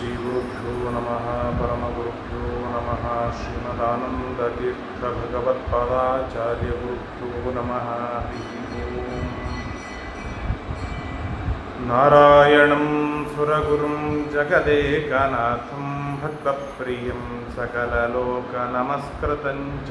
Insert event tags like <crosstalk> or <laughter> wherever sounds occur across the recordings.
श्रीगुरुभ्यो नमः परमगुरुभ्यो नमः श्रीमदानन्दतीर्थभगवत्पादाचार्यगुरुभ्यो नमः। नारायणं सुरगुरुं जगदेकनाथं भक्तप्रियं सकललोकनमस्कृतं च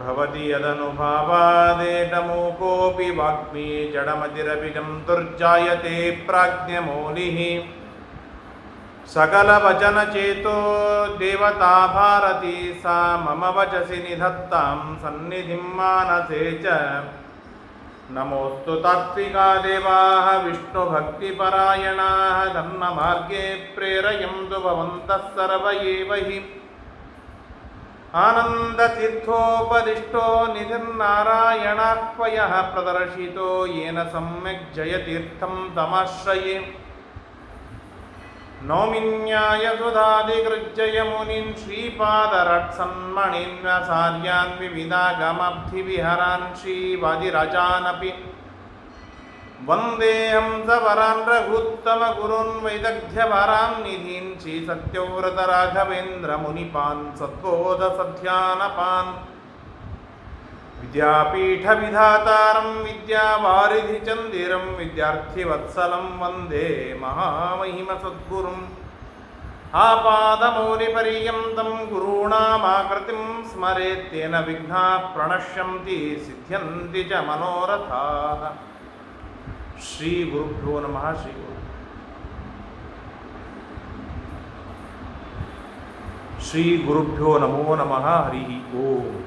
भवति यदनुभावादेटमूकोऽपि वाग्मी जडमतिरपि जन्तुर्जायते प्राज्ञमौलिः सकलवचनचेतो देवता भारती सा मम वचसि निधत्तां सन्निधिं मानसे च नमोऽस्तु तात्विका देवाः विष्णुभक्तिपरायणाः धर्ममार्गे प्रेरयन्तु भवन्तः सर्व एव हि आनन्दतीर्थोपदिष्टो निधिर्नारायणाह्वयः प्रदर्शितो येन सम्यक् जयतीर्थं तमाश्रये వందేహం సవరాన్ రఘుత్తమ గురున్ వైదగ్ధ్యవరాం నిధీంచి సత్యవ్రత రాఘవేంద్ర మునిపాన్ సద్బోధ సధ్యానపాన్ విద్యాపీఠ విధాతారం విద్యావారిధి చందిరం విద్యార్థివత్సలం వందే మహామహిమ సద్గురుం ఆపాదమౌలిపర్యంతం గురూణామాకృతిం స్మరేత్తేన విఘ్నా ప్రణశ్యంతి సిద్ధ్యంతి చ మనోరథా मनोरथाः श्रीगुरुभ्यो नमः, श्रीगुरु। श्रीगुरुभ्यो नमो नमः, हरिः ओम्।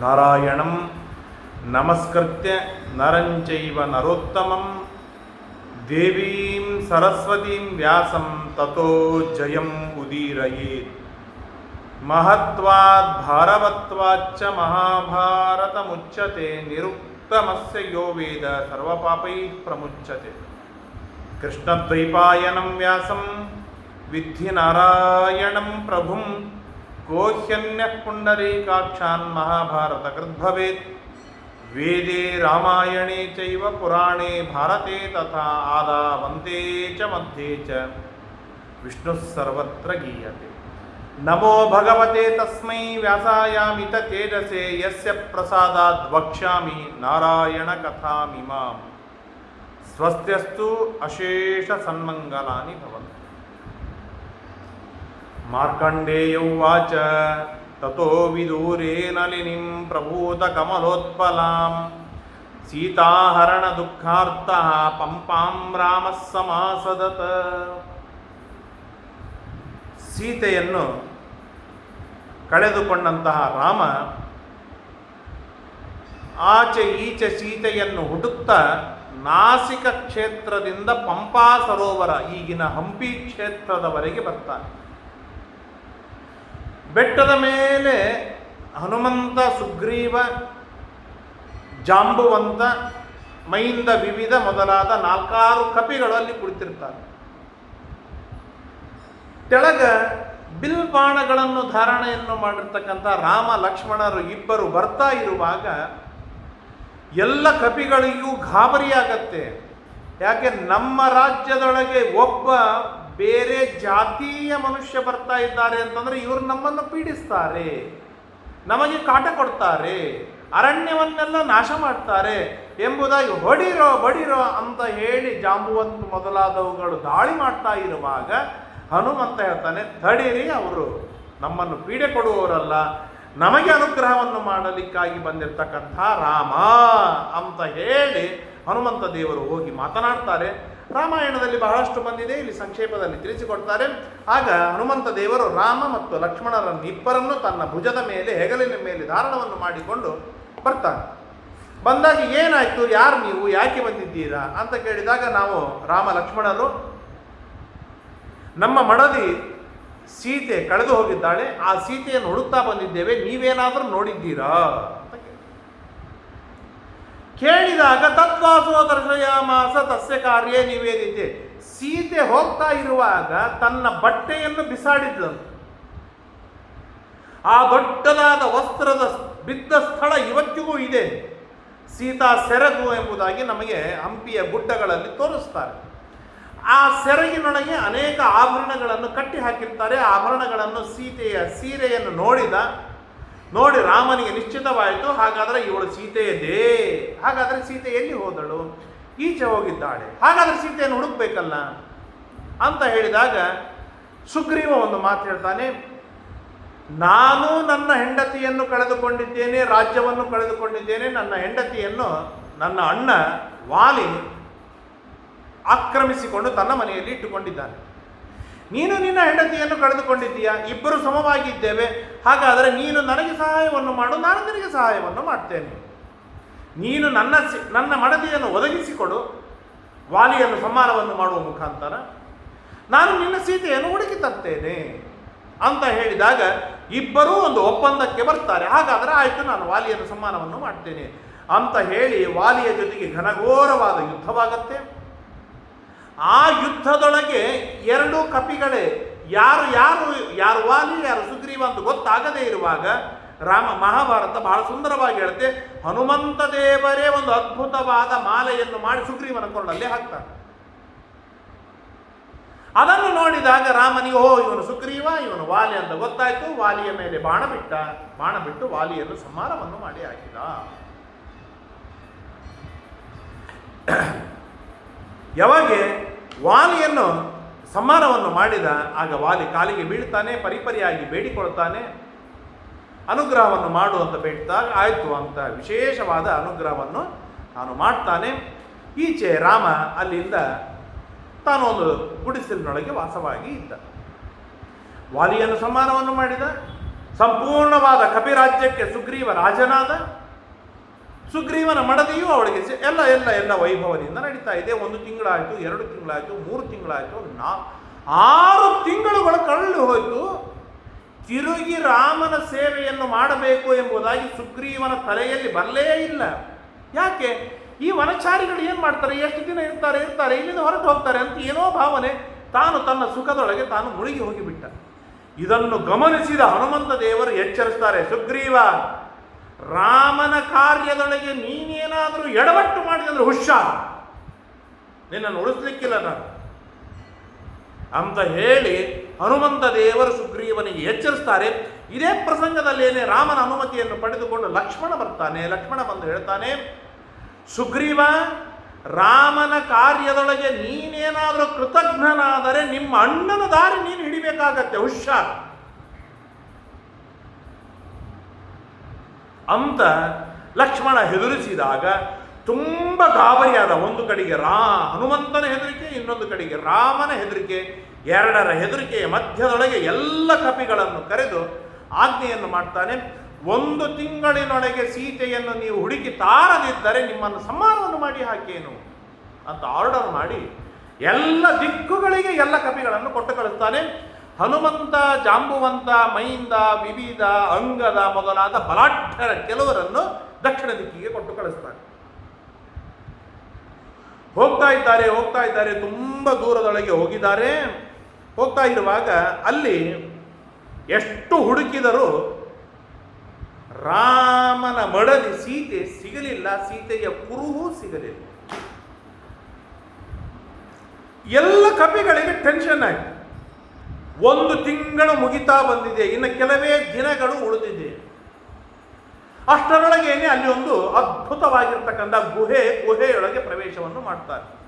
नारायणं नमस्कृत्य नरं नरोत्तमं। देवीं सरस्वतीं व्यासं ततो जयम् उदीरयेत्। महत्वात् भारवत्वाच्च महाभारतमुच्यते निरुक्तमस्य यो वेद सर्वपापैः प्रमुच्यते। कृष्णद्वैपायनं व्यासं विद्धि नारायणं प्रभुं गोह्यन्यः पुण्डरीकाक्षान् महाभारतकृद्भवेत्। वेदे रामायणे चैव पुराणे, भारते तथा आदावन्ते च मध्ये च। विष्णुः सर्वत्र गीयते। ನಮೋ ಭಗವತೆ ತಸ್ಮೈ ವ್ಯಾಸಾಯಾಮಿತ ತೇಜಸೆ ಯಸ್ಯ ಪ್ರಸಾದ ವಕ್ಷ್ಯಾಮಿ ನಾರಾಯಣ ಕಥಾಮಿಮಾಂ ಸ್ವಸ್ತ್ಯಸ್ತು ಅಶೇಷ ಸನ್ಮಂಗಲಾನಿ ಭವಂತು ಮಾರ್ಕಂಡೇಯ ಉವಾಚ ತಥೋ ವಿದೂರೇನಲಿನಿಂ ಸೀತಾಹರಣ ದುಃಖಾರ್ಥ ಪಂಪಾಂ ರಾಮ ಸಮಾಸದತ ಸೀತೆಯನ್ನು ಕಳೆದುಕೊಂಡಂತಹ ರಾಮ ಆಚೆ ಈಚೆ ಸೀತೆಯನ್ನು ಹುಡುಕ್ತಾ ನಾಸಿಕ ಕ್ಷೇತ್ರದಿಂದ ಪಂಪಾ ಸರೋವರ, ಈಗಿನ ಹಂಪಿ ಕ್ಷೇತ್ರದವರೆಗೆ ಬರ್ತಾನೆ. ಬೆಟ್ಟದ ಮೇಲೆ ಹನುಮಂತ, ಸುಗ್ರೀವ, ಜಾಂಬುವಂತ, ಮೈಂದ ವಿವಿಧ ಮೊದಲಾದ ನಾಲ್ಕಾರು ಕಪಿಗಳು ಅಲ್ಲಿ ಕುಳಿತಿರ್ತಾರೆ. ತೆಳಗ ಬಿಲ್ ಬಾಣಗಳನ್ನು ಧಾರಣೆಯನ್ನು ಮಾಡಿರ್ತಕ್ಕಂಥ ರಾಮ, ಲಕ್ಷ್ಮಣರು ಇಬ್ಬರು ಬರ್ತಾ ಇರುವಾಗ ಎಲ್ಲ ಕಪಿಗಳಿಗೂ ಗಾಬರಿಯಾಗತ್ತೆ. ಯಾಕೆ? ನಮ್ಮ ರಾಜ್ಯದೊಳಗೆ ಒಬ್ಬ ಬೇರೆ ಜಾತಿಯ ಮನುಷ್ಯ ಬರ್ತಾ ಇದ್ದಾರೆ ಅಂತಂದ್ರೆ ಇವರು ನಮ್ಮನ್ನು ಪೀಡಿಸ್ತಾರೆ. ನಮಗೆ ಕಾಟ ಕೊಡ್ತಾರೆ. ಅರಣ್ಯವನ್ನೆಲ್ಲ ನಾಶ ಮಾಡ್ತಾರೆ. ಎಂಬುದಾಗಿ ಹೊಡಿರೋ, ಬಡಿರೋ ಅಂತ ಹೇಳಿ ಜಾಂಬುವಂತ ಮೊದಲಾದವುಗಳು ದಾಳಿ ಮಾಡ್ತಾ ಇರುವಾಗ ಹನುಮಂತ ಹೇಳ್ತಾನೆ, ತಡೀರಿ ಅವರು, ನಮ್ಮನ್ನು ಪೀಡೆ ಕೊಡುವವರಲ್ಲ, ನಮಗೆ ಅನುಗ್ರಹವನ್ನು ಮಾಡಲಿಕ್ಕಾಗಿ ಬಂದಿರತಕ್ಕಂಥ ರಾಮ ಅಂತ ಹೇಳಿ ಹನುಮಂತ ದೇವರು ಹೋಗಿ ಮಾತನಾಡ್ತಾರೆ. ರಾಮಾಯಣದಲ್ಲಿ ಬಹಳಷ್ಟು ಬಂದಿದೆ, ಇಲ್ಲಿ ಸಂಕ್ಷೇಪದಲ್ಲಿ ತಿಳಿಸಿಕೊಡ್ತಾರೆ. ಆಗ ಹನುಮಂತ ದೇವರು ರಾಮ ಮತ್ತು ಲಕ್ಷ್ಮಣರನ್ನು ಇಬ್ಬರನ್ನು ತನ್ನ ಭುಜದ ಮೇಲೆ, ಹೆಗಲಿನ ಮೇಲೆ ಧಾರಣವನ್ನು ಮಾಡಿಕೊಂಡು ಬರ್ತಾನೆ. ಬಂದಾಗ ಏನಾಯ್ತು, ಯಾರು ನೀವು, ಯಾಕೆ ಬಂದಿದ್ದೀರಾ ಅಂತ ಕೇಳಿದಾಗ ನಾವು ರಾಮ, ಲಕ್ಷ್ಮಣರು ನಮ್ಮ ಮಡದಿ ಸೀತೆ ಕಳೆದು ಹೋಗಿದ್ದಾಳೆ. ಆ ಸೀತೆಯನ್ನು ಹುಡುಕ್ತಾ ಬಂದಿದ್ದೇವೆ. ನೀವೇನಾದರೂ ನೋಡಿದ್ದೀರಾ. ಕೇಳಿದಾಗ ತತ್ವಾಸೋ ದರ್ಶಯಾಮಾಸ ತಸ್ಯ ಕಾರ್ಯ ನಿವೇದಿತೆ. ಸೀತೆ ಹೋಗ್ತಾ ಇರುವಾಗ ತನ್ನ ಬಟ್ಟೆಯನ್ನು ಬಿಸಾಡಿದ್ದಳು ಆ ದೊಡ್ಡದಾದ ವಸ್ತ್ರದ ಬಿದ್ದ ಸ್ಥಳ ಇವತ್ತಿಗೂ ಇದೆ. ಸೀತಾ ಸೆರಗು ಎಂಬುದಾಗಿ ನಮಗೆ ಹಂಪಿಯ ಗುಡ್ಡಗಳಲ್ಲಿ ತೋರಿಸ್ತಾರೆ. ಆ ಸೆರಗಿನೊಳಗೆ ಅನೇಕ ಆಭರಣಗಳನ್ನು ಕಟ್ಟಿ ಹಾಕಿರ್ತಾರೆ. ಆಭರಣಗಳನ್ನು ಸೀತೆಯ ಸೀರೆಯನ್ನು ನೋಡಿದ, ನೋಡಿ ರಾಮನಿಗೆ ನಿಶ್ಚಿತವಾಯಿತು. ಹಾಗಾದರೆ ಇವಳು ಸೀತೆಯದೇ? ಹಾಗಾದರೆ ಸೀತೆ ಎಲ್ಲಿ ಹೋದಳು? ಈಚೆ ಹೋಗಿದ್ದಾಳೆ. ಹಾಗಾದರೆ ಸೀತೆಯನ್ನು ಹುಡುಕ್ಬೇಕಲ್ಲ? ಅಂತ ಹೇಳಿದಾಗ ಸುಗ್ರೀವ ಒಂದು ಮಾತು ಹೇಳ್ತಾನೆ, ನಾನು ನನ್ನ ಹೆಂಡತಿಯನ್ನು ಕಳೆದುಕೊಂಡಿದ್ದೇನೆ, ರಾಜ್ಯವನ್ನು ಕಳೆದುಕೊಂಡಿದ್ದೇನೆ. ನನ್ನ ಹೆಂಡತಿಯನ್ನು, ನನ್ನ ಅಣ್ಣ, ವಾಲಿ ಆಕ್ರಮಿಸಿಕೊಂಡು ತನ್ನ ಮನೆಯಲ್ಲಿ ಇಟ್ಟುಕೊಂಡಿದ್ದಾನೆ. ನೀನು ನಿನ್ನ ಹೆಂಡತಿಯನ್ನು ಕಳೆದುಕೊಂಡಿದ್ದೀಯಾ? ಇಬ್ಬರು ಸಮವಾಗಿದ್ದೇವೆ. ಹಾಗಾದರೆ ನೀನು ನನಗೆ ಸಹಾಯವನ್ನು ಮಾಡು, ನಾನು ನಿನಗೆ ಸಹಾಯವನ್ನು ಮಾಡ್ತೇನೆ. ನೀನು ನನ್ನ ನನ್ನ ಮಡದಿಯನ್ನು ಒದಗಿಸಿಕೊಡು. ವಾಲಿಯನ್ನು ಸಮ್ಮಾನವನ್ನು ಮಾಡುವ ಮುಖಾಂತರ ನಾನು ನಿನ್ನ ಸೀತೆಯನ್ನು ಹುಡುಕಿ ತರ್ತೇನೆ ಅಂತ ಹೇಳಿದಾಗ ಇಬ್ಬರೂ ಒಂದು ಒಪ್ಪಂದಕ್ಕೆ ಬರ್ತಾರೆ. ಹಾಗಾದರೆ ಆಯಿತು, ನಾನು ವಾಲಿಯನ್ನು ಸಮ್ಮಾನವನ್ನು ಮಾಡ್ತೇನೆ ಅಂತ ಹೇಳಿ ವಾಲಿಯ ಜೊತೆಗೆ ಘನಘೋರವಾದ ಯುದ್ಧವಾಗತ್ತೆ. ಆ ಯುದ್ಧದೊಳಗೆ ಎರಡು ಕಪಿಗಳೇ. ಯಾರು ಯಾರು ಯಾರು ವಾಲಿ, ಯಾರು ಸುಗ್ರೀವ ಅಂತ ಗೊತ್ತಾಗದೇ ಇರುವಾಗ ರಾಮ ಮಹಾಭಾರತ ಬಹಳ ಸುಂದರವಾಗಿ ಹೇಳುತ್ತೆ, ಹನುಮಂತ ದೇವರೇ ಒಂದು ಅದ್ಭುತವಾದ ಮಾಲೆಯನ್ನು ಮಾಡಿ ಸುಗ್ರೀವನ ಕೊಳ್ಳಲ್ಲಿ ಹಾಕ್ತಾನೆ. ಅದನ್ನು ನೋಡಿದಾಗ ರಾಮನಿಗೆ, ಓ, ಇವನು ಸುಗ್ರೀವ, ಇವನು ವಾಲಿ ಅಂತ ಗೊತ್ತಾಯಿತು, ವಾಲಿಯ ಮೇಲೆ ಬಾಣ ಬಿಟ್ಟ, ಬಾಣ ಬಿಟ್ಟು ವಾಲಿಯನ್ನು ಸಂಹಾರವನ್ನು ಮಾಡಿ ಹಾಕಿದ. <clears throat> ಯಾವಾಗ ವಾಲಿಯನ್ನು ಸಮ್ಮಾನವನ್ನು ಮಾಡಿದ, ಆಗ ವಾಲಿ ಕಾಲಿಗೆ ಬೀಳ್ತಾನೆ, ಪರಿಪರಿಯಾಗಿ ಬೇಡಿಕೊಳ್ತಾನೆ ಅನುಗ್ರಹವನ್ನು ಮಾಡು ಅಂತ ಬೇಡ್ತಾಗ ಆಯಿತು ಅಂತ ವಿಶೇಷವಾದ ಅನುಗ್ರಹವನ್ನು ತಾನು ಮಾಡ್ತಾನೆ. ಈಚೆ ರಾಮ ಅಲ್ಲಿಂದ ತಾನು ಒಂದು ಗುಡಿಸಲಿನೊಳಗೆ ವಾಸವಾಗಿ ಇದ್ದ. ವಾಲಿಯನ್ನು ಸಮ್ಮಾನವನ್ನು ಮಾಡಿದ. ಸಂಪೂರ್ಣವಾದ ಕಪಿರಾಜ್ಯಕ್ಕೆ ಸುಗ್ರೀವ ರಾಜನಾದ. ಸುಗ್ರೀವನ ಮಡದಿಯು ಅವಳಿಗೆ ಎಲ್ಲ ಎಲ್ಲ ಎಲ್ಲ ವೈಭವದಿಂದ ನಡೀತಾ ಇದೆ. ಒಂದು ತಿಂಗಳಾಯಿತು, ಎರಡು ತಿಂಗಳಾಯಿತು, ಮೂರು ತಿಂಗಳಾಯಿತು ನಾ ಆರು ತಿಂಗಳುಗಳು ಕಳ್ಳು ಹೋಯಿತು. ತಿರುಗಿ ರಾಮನ ಸೇವೆಯನ್ನು ಮಾಡಬೇಕು ಎಂಬುದಾಗಿ ಸುಗ್ರೀವನ ತಲೆಯಲ್ಲಿ ಬರಲೇ ಇಲ್ಲ. ಯಾಕೆ? ಈ ವನಚಾರಿಗಳು ಏನು ಮಾಡ್ತಾರೆ? ಎಷ್ಟು ದಿನ ಇರ್ತಾರೆ ಇರ್ತಾರೆ, ಇಲ್ಲಿಂದ ಹೊರಟು ಹೋಗ್ತಾರೆ ಅಂತ ಏನೋ ಭಾವನೆ ತಾನು ತನ್ನ ಸುಖದೊಳಗೆ ತಾನು ಮುಳುಗಿ ಹೋಗಿಬಿಟ್ಟ. ಇದನ್ನು ಗಮನಿಸಿದ ಹನುಮಂತ ದೇವರು ಎಚ್ಚರಿಸ್ತಾರೆ, ಸುಗ್ರೀವ ರಾಮನ ಕಾರ್ಯದೊಳಗೆ ನೀನೇನಾದರೂ ಎಡವಟ್ಟು ಮಾಡಿದರೆ ಹುಶಾ ನಿನ್ನನ್ನು ಉಳಿಸ್ಲಿಕ್ಕಿಲ್ಲ ನಾನು. ಅಂತ ಹೇಳಿ ಹನುಮಂತ ದೇವರು ಸುಗ್ರೀವನಿಗೆ ಎಚ್ಚರಿಸ್ತಾರೆ. ಇದೇ ಪ್ರಸಂಗದಲ್ಲೇನೆ ರಾಮನ ಅನುಮತಿಯನ್ನು ಪಡೆದುಕೊಂಡು ಲಕ್ಷ್ಮಣ ಬರ್ತಾನೆ, ಲಕ್ಷ್ಮಣ ಬಂದು ಹೇಳ್ತಾನೆ, ಸುಗ್ರೀವ, ರಾಮನ ಕಾರ್ಯದೊಳಗೆ ನೀನೇನಾದರೂ ಕೃತಜ್ಞನಾದರೆ ನಿಮ್ಮ ಅಣ್ಣನ ದಾರಿ ನೀನು ಹಿಡಿಬೇಕಾಗತ್ತೆ, ಹುಷಾರ್. ಅಂತ ಲಕ್ಷ್ಮಣ ಹೆದರಿಸಿದಾಗ ತುಂಬ ಗಾಬರಿಯಾದ ಒಂದು ಕಡೆಗೆ ರಾ ಹನುಮಂತನ ಹೆದರಿಕೆ, ಇನ್ನೊಂದು ಕಡೆಗೆ ರಾಮನ ಹೆದರಿಕೆ, ಎರಡರ ಹೆದರಿಕೆಯ ಮಧ್ಯದೊಳಗೆ ಎಲ್ಲ ಕಪಿಗಳನ್ನು ಕರೆದು ಆಜ್ಞೆಯನ್ನು ಮಾಡ್ತಾನೆ. ಒಂದು ತಿಂಗಳಿನೊಳಗೆ ಸೀತೆಯನ್ನು ನೀವು ಹುಡುಕಿ ತಾರದಿದ್ದರೆ ನಿಮ್ಮನ್ನು ಸಮ್ಮಾನವನ್ನು ಮಾಡಿ ಹಾಕೇನು ಅಂತ ಆರ್ಡರ್ ಮಾಡಿ ಎಲ್ಲ ದಿಕ್ಕುಗಳಿಗೆ ಎಲ್ಲ ಕಪಿಗಳನ್ನು ಕೊಟ್ಟು ಕಳಿಸ್ತಾನೆ ಹನುಮಂತ, ಜಾಂಬುವಂತ ಮೈಂದ ವಿವಿಧ ಅಂಗದ ಮೊದಲಾದ ಬಲಾಢ್ಯರ ಕೆಲವರನ್ನು ದಕ್ಷಿಣ ದಿಕ್ಕಿಗೆ ಕೊಟ್ಟು ಕಳಿಸ್ತಾನೆ ಹೋಗ್ತಾ ಇದ್ದಾರೆ ಹೋಗ್ತಾ ಇದ್ದಾರೆ, ತುಂಬ ದೂರದೊಳಗೆ ಹೋಗಿದ್ದಾರೆ. ಹೋಗ್ತಾ ಇರುವಾಗ ಅಲ್ಲಿ ಎಷ್ಟು ಹುಡುಕಿದರೂ ರಾಮನ ಮಡದಿ ಸೀತೆ ಸಿಗಲಿಲ್ಲ, ಸೀತೆಯ ಕುರುಹೂ ಸಿಗಲಿಲ್ಲ. ಎಲ್ಲ ಕಪಿಗಳಿಗೆ ಟೆನ್ಷನ್ ಆಯ್ತು. ಒಂದು ತಿಂಗಳು ಮುಗಿತಾ ಬಂದಿದೆ. ಇನ್ನು ಕೆಲವೇ ದಿನಗಳು ಉಳಿದಿದೆ. ಅಷ್ಟರೊಳಗೇನೆ ಅಲ್ಲಿ ಒಂದು ಅದ್ಭುತವಾಗಿರ್ತಕ್ಕಂಥ ಗುಹೆ, ಗುಹೆಯೊಳಗೆ ಪ್ರವೇಶವನ್ನು ಮಾಡ್ತಾರೆ.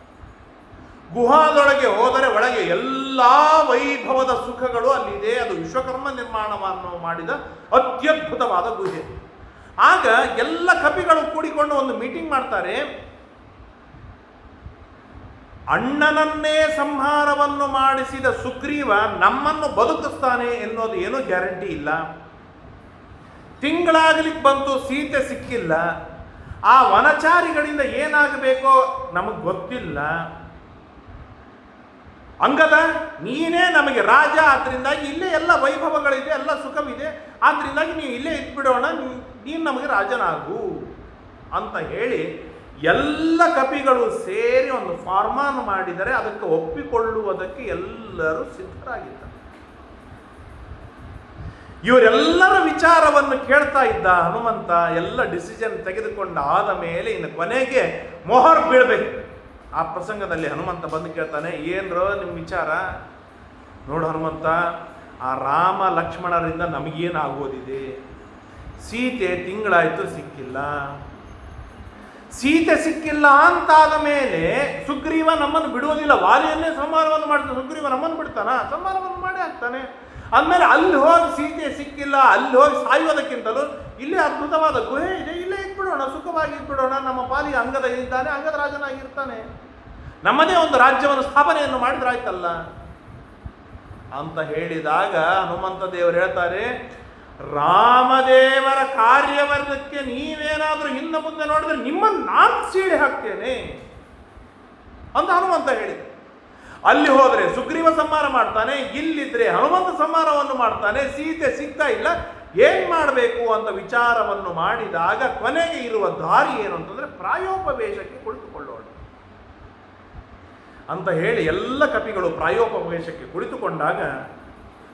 ಗುಹಾದೊಳಗೆ ಹೋದರೆ ಒಳಗೆ ಎಲ್ಲ ವೈಭವದ ಸುಖಗಳು ಅಲ್ಲಿದೆ. ಅದು ವಿಶ್ವಕರ್ಮ ನಿರ್ಮಾಣವನ್ನು ಮಾಡಿದ ಅತ್ಯದ್ಭುತವಾದ ಗುಹೆ. ಆಗ ಎಲ್ಲ ಕಪಿಗಳು ಕೂಡಿಕೊಂಡು ಒಂದು ಮೀಟಿಂಗ್ ಮಾಡ್ತಾರೆ. ಅಣ್ಣನನ್ನೇ ಸಂಹಾರವನ್ನು ಮಾಡಿಸಿದ ಸುಗ್ರೀವ ನಮ್ಮನ್ನು ಬದುಕಿಸ್ತಾನೆ ಎನ್ನುವುದು ಏನೂ ಗ್ಯಾರಂಟಿ ಇಲ್ಲ. ತಿಂಗಳಾಗಲಿಕ್ಕೆ ಬಂತು, ಸೀತೆ ಸಿಕ್ಕಿಲ್ಲ. ಆ ವನಚಾರಿಗಳಿಂದ ಏನಾಗಬೇಕೋ ನಮಗೆ ಗೊತ್ತಿಲ್ಲ. ಅಂಗದ, ನೀನೇ ನಮಗೆ ರಾಜ ಆದ್ರಿಂದಾಗಿ ಇಲ್ಲೇ ಎಲ್ಲ ವೈಭವಗಳಿದೆ, ಎಲ್ಲ ಸುಖವಿದೆ, ಆದ್ರಿಂದಾಗಿ ನೀವು ಇಲ್ಲೇ ಇಟ್ಬಿಡೋಣ ನೀನು ನಮಗೆ ರಾಜನಾಗು ಅಂತ ಹೇಳಿ ಎಲ್ಲ ಕಪಿಗಳು ಸೇರಿ ಒಂದು ಫಾರ್ಮಾನ್ ಮಾಡಿದರೆ ಅದಕ್ಕೆ ಒಪ್ಪಿಕೊಳ್ಳುವುದಕ್ಕೆ ಎಲ್ಲರೂ ಸಿದ್ಧರಾಗಿದ್ದಾರೆ. ಇವರೆಲ್ಲರ ವಿಚಾರವನ್ನು ಕೇಳ್ತಾ ಇದ್ದ ಹನುಮಂತ ಎಲ್ಲ ಡಿಸಿಷನ್ ತೆಗೆದುಕೊಂಡ ಆದ ಮೇಲೆ ಇನ್ನು ಕೊನೆಗೆ ಮೊಹರ್ ಬೀಳ್ಬೇಕು. ಆ ಪ್ರಸಂಗದಲ್ಲಿ ಹನುಮಂತ ಬಂದು ಕೇಳ್ತಾನೆ, ಏನ್ರೋ ನಿಮ್ಮ ವಿಚಾರ? ನೋಡು ಹನುಮಂತ, ಆ ರಾಮ ಲಕ್ಷ್ಮಣರಿಂದ ನಮಗೇನಾಗೋದಿದೆ? ಸೀತೆ ತಿಂಗಳಾಯಿತು ಸಿಕ್ಕಿಲ್ಲ. ಸೀತೆ ಸಿಕ್ಕಿಲ್ಲ ಅಂತಾದ ಮೇಲೆ ಸುಗ್ರೀವ ನಮ್ಮನ್ನು ಬಿಡುವುದಿಲ್ಲ. ವಾಲಿಯನ್ನೇ ಸಂಹಾರವನ್ನು ಮಾಡ್ತಾನೆ. ಸುಗ್ರೀವ ನಮ್ಮನ್ನು ಬಿಡ್ತಾನ? ಸಂಹಾರವನ್ನು ಮಾಡೇ ಆಗ್ತಾನೆ. ಅಂದಮೇಲೆ ಅಲ್ಲಿ ಹೋಗಿ ಸೀತೆ ಸಿಕ್ಕಿಲ್ಲ, ಅಲ್ಲಿ ಹೋಗಿ ಸಾಯುವುದಕ್ಕಿಂತಲೂ ಇಲ್ಲೇ ಅದ್ಭುತವಾದ ಗುಹೆ ಇದೆ. ಇಲ್ಲೇ ಇಟ್ಬಿಡೋಣ ಸುಖವಾಗಿ ಇದ್ಬಿಡೋಣ. ನಮ್ಮ ಪಾಲಿಗೆ ಅಂಗದ ಇದ್ದಾನೆ, ಅಂಗದ ರಾಜನಾಗಿರ್ತಾನೆ ನಮ್ಮದೇ ಒಂದು ರಾಜ್ಯವನ್ನು ಸ್ಥಾಪನೆಯನ್ನು ಮಾಡಿದ್ರಾಯ್ತಲ್ಲ ಅಂತ ಹೇಳಿದಾಗ ಹನುಮಂತ ದೇವರು ಹೇಳ್ತಾರೆ ರಾಮದೇವರ ಕಾರ್ಯವರ್ಗಕ್ಕೆ ನೀವೇನಾದರೂ ಹಿಂದೆ ಮುಂದೆ ನೋಡಿದ್ರೆ ನಿಮ್ಮನ್ನು ನಾನು ಸೀಳೆ ಹಾಕ್ತೇನೆ ಅಂತ ಹನುಮಂತ ಹೇಳಿದ ಅಲ್ಲಿ ಹೋದರೆ ಸುಗ್ರೀವ ಸಂಹಾರ ಮಾಡ್ತಾನೆ, ಇಲ್ಲಿದ್ರೆ ಹನುಮಂತ ಸಂಹಾರವನ್ನು ಮಾಡ್ತಾನೆ, ಸೀತೆ ಸಿಗ್ತಾ ಇಲ್ಲ, ಏನ್ ಮಾಡಬೇಕು ಅಂತ ವಿಚಾರವನ್ನು ಮಾಡಿದಾಗ ಕೊನೆಗೆ ಇರುವ ದಾರಿ ಏನು ಅಂತಂದ್ರೆ ಪ್ರಾಯೋಪವೇಶಕ್ಕೆ ಕುಳಿತುಕೊಳ್ಳೋಣ. ಅಂತ ಹೇಳಿ ಎಲ್ಲ ಕಪಿಗಳು ಪ್ರಾಯೋಪವೇಶಕ್ಕೆ ಕುಳಿತುಕೊಂಡಾಗ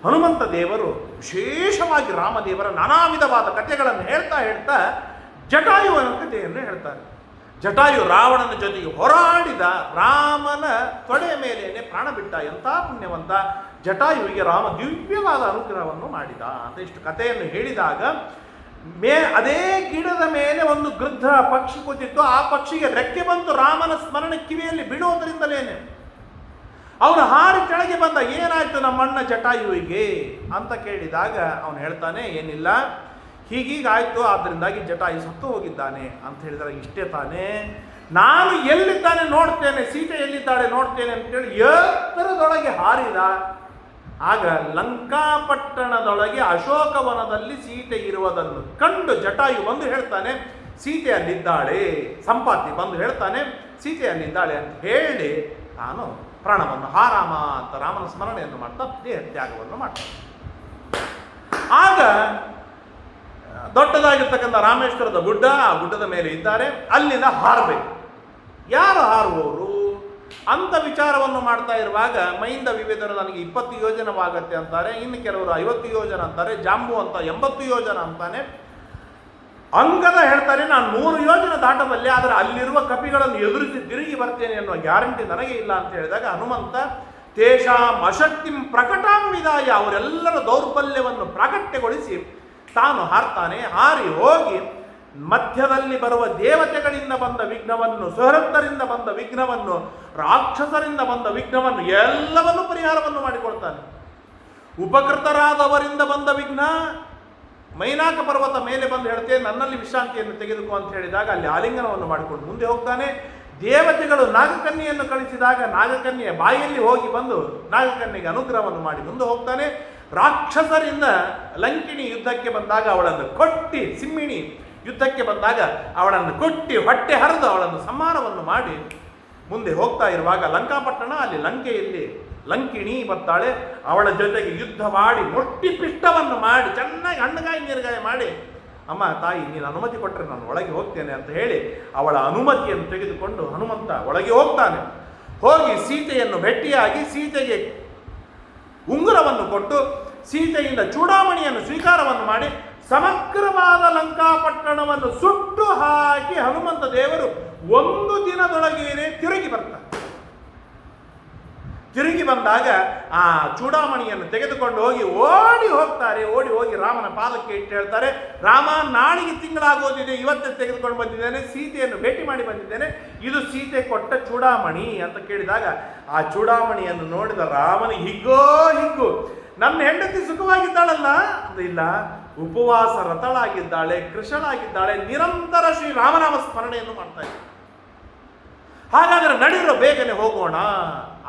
ಹನುಮಂತ ದೇವರು ವಿಶೇಷವಾಗಿ ರಾಮದೇವರ ನಾನಾ ವಿಧವಾದ ಕಥೆಗಳನ್ನು ಹೇಳ್ತಾ ಹೇಳ್ತಾ ಜಟಾಯುವನ ಕಥೆಯನ್ನು ಹೇಳ್ತಾರೆ. ಜಟಾಯು ರಾವಣನ ಜೊತೆಗೆ ಹೋರಾಡಿದ ರಾಮನ ತೊಡೆ ಮೇಲೇನೆ ಪ್ರಾಣ ಬಿಟ್ಟ ಎಂಥ ಪುಣ್ಯವಂತ ಜಟಾಯುವಿಗೆ ರಾಮ ದಿವ್ಯವಾದ ಅನುಗ್ರಹವನ್ನು ಮಾಡಿದ ಅಂತ ಇಷ್ಟು ಕಥೆಯನ್ನು ಹೇಳಿದಾಗ ಮೇ ಅದೇ ಗಿಡದ ಮೇಲೆ ಒಂದು ಗೃದ್ಧ ಪಕ್ಷಿ ಕೂತಿತ್ತು. ಆ ಪಕ್ಷಿಗೆ ರೆಕ್ಕೆ ಬಂತು. ರಾಮನ ಸ್ಮರಣೆ ಕಿವಿಯಲ್ಲಿ ಬಿಡುವುದರಿಂದಲೇನೆ ಅವನು ಹಾರಿ ಕೆಳಗೆ ಬಂದ, ಏನಾಯ್ತು ನಮ್ಮಣ್ಣ ಜಟಾಯುವಿಗೆ ಅಂತ ಕೇಳಿದಾಗ ಅವನು ಹೇಳ್ತಾನೆ, ಏನಿಲ್ಲ, ಹೀಗೀಗಾಯ್ತು, ಆದ್ದರಿಂದಾಗಿ ಜಟಾಯು ಸತ್ತು ಹೋಗಿದ್ದಾನೆ ಅಂತ ಹೇಳಿದಾಗ ಇಷ್ಟೇ ತಾನೇ. ನಾನು ಎಲ್ಲಿದ್ದಾನೆ ನೋಡ್ತೇನೆ, ಸೀತೆ ಎಲ್ಲಿದ್ದಾಳೆ ನೋಡ್ತೇನೆ ಅಂತೇಳಿ ಎತ್ತರದೊಳಗೆ ಹಾರಿದ. ಆಗ ಲಂಕಾಪಟ್ಟಣದೊಳಗೆ ಅಶೋಕವನದಲ್ಲಿ ಸೀತೆ ಇರುವುದನ್ನು ಕಂಡು ಜಟಾಯು ಬಂದು ಹೇಳ್ತಾನೆ, ಸೀತೆ ಅಲ್ಲಿದ್ದಾಳೆ, ಸಂಪಾತಿ ಬಂದು ಹೇಳ್ತಾನೆ, ಸೀತೆ ಅಲ್ಲಿದ್ದಾಳೆ ಅಂತ ಹೇಳಿ ತಾನು ಪ್ರಾಣವನ್ನು ಹಾರಾಮ ಅಂತ ರಾಮನ ಸ್ಮರಣೆಯನ್ನು ಮಾಡ್ತಾ ದೇಹ ತ್ಯಾಗವನ್ನು ಮಾಡ್ತಾನೆ ಆಗ ದೊಡ್ಡದಾಗಿರ್ತಕ್ಕಂಥ ರಾಮೇಶ್ವರದ ಗುಡ್ಡ ಆ ಗುಡ್ಡದ ಮೇಲೆ ಇದ್ದಾರೆ. ಅಲ್ಲಿಂದ ಹಾರಬೇಕು ಯಾರು ಹಾರುವವರು? ಅಂತ ವಿಚಾರವನ್ನು ಮಾಡ್ತಾ ಇರುವಾಗ ಮೈಂದ ವಿವೇದರು ನನಗೆ ಇಪ್ಪತ್ತು ಯೋಜನವಾಗತ್ತೆ ಅಂತಾರೆ, ಇನ್ನು ಕೆಲವರು ಐವತ್ತು ಯೋಜನ ಅಂತಾರೆ, ಜಾಂಬು ಅಂತ ಎಂಬತ್ತು ಯೋಜನ ಅಂತಾನೆ ಅಂಗದ ಹೇಳ್ತಾರೆ, ನಾನು ನೂರು ಯೋಜನೆ ದಾಟಬಲ್ಲೆ, ಆದರೆ ಅಲ್ಲಿರುವ ಕಪಿಗಳನ್ನು ಎದುರಿಸಿ ತಿರುಗಿ ಬರ್ತೇನೆ ಅನ್ನುವ ಗ್ಯಾರಂಟಿ ನನಗೆ ಇಲ್ಲ ಅಂತ ಹೇಳಿದಾಗ ಹನುಮಂತ, ತೇಷಾಂ ಅಶಕ್ತಿಂ ಪ್ರಕಟಾಂವಿದಾಯ. ಅವರೆಲ್ಲರ ದೌರ್ಬಲ್ಯವನ್ನು ಪ್ರಾಕಟ್ಯಗೊಳಿಸಿ ತಾನು ಹಾರ್ತಾನೆ, ಹಾರಿ ಹೋಗಿ ಮಧ್ಯದಲ್ಲಿ ಬರುವ ದೇವತೆಗಳಿಂದ ಬಂದ ವಿಘ್ನವನ್ನು, ಸುಹೃತ್ತರಿಂದ ಬಂದ ವಿಘ್ನವನ್ನು, ರಾಕ್ಷಸರಿಂದ ಬಂದ ವಿಘ್ನವನ್ನು, ಎಲ್ಲವನ್ನು ಪರಿಹಾರವನ್ನು ಮಾಡಿಕೊಳ್ತಾನೆ. ಉಪಕೃತರಾದವರಿಂದ ಬಂದ ವಿಘ್ನ ಮೈನಾಕ ಪರ್ವತ ಮೇಲೆ ಬಂದು ಹೇಳ್ತೇನೆ ನನ್ನಲ್ಲಿ ವಿಶ್ರಾಂತಿಯನ್ನು ತೆಗೆದುಕೋ ಅಂತ ಹೇಳಿದಾಗ ಅಲ್ಲಿ ಆಲಿಂಗನವನ್ನು ಮಾಡಿಕೊಂಡು ಮುಂದೆ ಹೋಗ್ತಾನೆ. ದೇವತೆಗಳು ನಾಗಕನ್ಯೆಯನ್ನು ಕಳಿಸಿದಾಗ ನಾಗಕನ್ಯೆಯ ಬಾಯಲ್ಲಿ ಹೋಗಿ ಬಂದು ನಾಗಕನ್ಯೆಗೆ ಅನುಗ್ರಹವನ್ನು ಮಾಡಿ ಮುಂದೆ ಹೋಗ್ತಾನೆ. ರಾಕ್ಷಸರಿಂದ ಲಂಕಿಣಿ ಯುದ್ಧಕ್ಕೆ ಬಂದಾಗ ಅವಳನ್ನು ಕೊಟ್ಟಿ ಸಿಮ್ಮಿಣಿ ಯುದ್ಧಕ್ಕೆ ಬಂದಾಗ ಅವಳನ್ನು ಕೊಟ್ಟಿ ಹೊಟ್ಟೆ ಹರಿದು ಅವಳನ್ನು ಸಮ್ಮಾನವನ್ನು ಮಾಡಿ ಮುಂದೆ ಹೋಗ್ತಾ ಇರುವಾಗ ಲಂಕಾಪಟ್ಟಣ, ಅಲ್ಲಿ ಲಂಕೆಯಲ್ಲಿ ಲಂಕಿಣಿ ಬರ್ತಾಳೆ. ಅವಳ ಜೊತೆಗೆ ಯುದ್ಧ ಮಾಡಿ ಮೊಟ್ಟಿ ಪಿಷ್ಟವನ್ನು ಮಾಡಿ, ಚೆನ್ನಾಗಿ ಹಣ್ಣುಗಾಯಿ ನೀರುಗಾಯಿ ಮಾಡಿ, ಅಮ್ಮ, ತಾಯಿ, ನೀನು ಅನುಮತಿ ಕೊಟ್ಟರೆ ನಾನು ಒಳಗೆ ಹೋಗ್ತೇನೆ ಅಂತ ಹೇಳಿ ಅವಳ ಅನುಮತಿಯನ್ನು ತೆಗೆದುಕೊಂಡು ಹನುಮಂತ ಒಳಗೆ ಹೋಗ್ತಾನೆ. ಹೋಗಿ ಸೀತೆಯನ್ನು ಭೇಟಿಯಾಗಿ ಸೀತೆಗೆ ಉಂಗುರವನ್ನು ಕೊಟ್ಟು, ಸೀತೆಯಿಂದ ಚೂಡಾಮಣಿಯನ್ನು ಸ್ವೀಕಾರವನ್ನು ಮಾಡಿ ಸಮಗ್ರವಾದ ಲಂಕಾಪಟ್ಟಣವನ್ನು ಸುಟ್ಟು ಹಾಕಿ ಹನುಮಂತ ದೇವರು ಒಂದು ದಿನದೊಳಗೇನೆ ತಿರುಗಿ ಬರ್ತಾರೆ. ತಿರುಗಿ ಬಂದಾಗ ಆ ಚೂಡಾಮಣಿಯನ್ನು ತೆಗೆದುಕೊಂಡು ಹೋಗಿ ಓಡಿ ಹೋಗ್ತಾರೆ. ಓಡಿ ಹೋಗಿ ರಾಮನ ಪಾದಕ್ಕೆ ಇಟ್ಟು ಹೇಳ್ತಾರೆ, ರಾಮ, ನಾಳಿಗೆ ತಿಂಗಳಾಗೋದಿದೆ. ಇವತ್ತೇ ತೆಗೆದುಕೊಂಡು ಬಂದಿದ್ದೇನೆ. ಸೀತೆಯನ್ನು ಭೇಟಿ ಮಾಡಿ ಬಂದಿದ್ದೇನೆ. ಇದು ಸೀತೆ ಕೊಟ್ಟ ಚೂಡಾಮಣಿ ಅಂತ ಕೇಳಿದಾಗ ಆ ಚೂಡಾಮಣಿಯನ್ನು ನೋಡಿದ ರಾಮನ ಹಿಗ್ಗೋ ಹಿಗ್ಗು ನನ್ನ ಹೆಂಡತಿ ಸುಖವಾಗಿದ್ದಾಳಲ್ಲ? ಅದು ಇಲ್ಲ. ಉಪವಾಸ ರಥಳಾಗಿದ್ದಾಳೆ ಕೃಷಳಾಗಿದ್ದಾಳೆ ನಿರಂತರ ಶ್ರೀ ರಾಮನಾಮ ಸ್ಮರಣೆಯನ್ನು ಮಾಡ್ತಾ ಇದ್ದಾಳೆ. ಹಾಗಾದರೆ ನಡಿರೋ ಬೇಗನೆ ಹೋಗೋಣ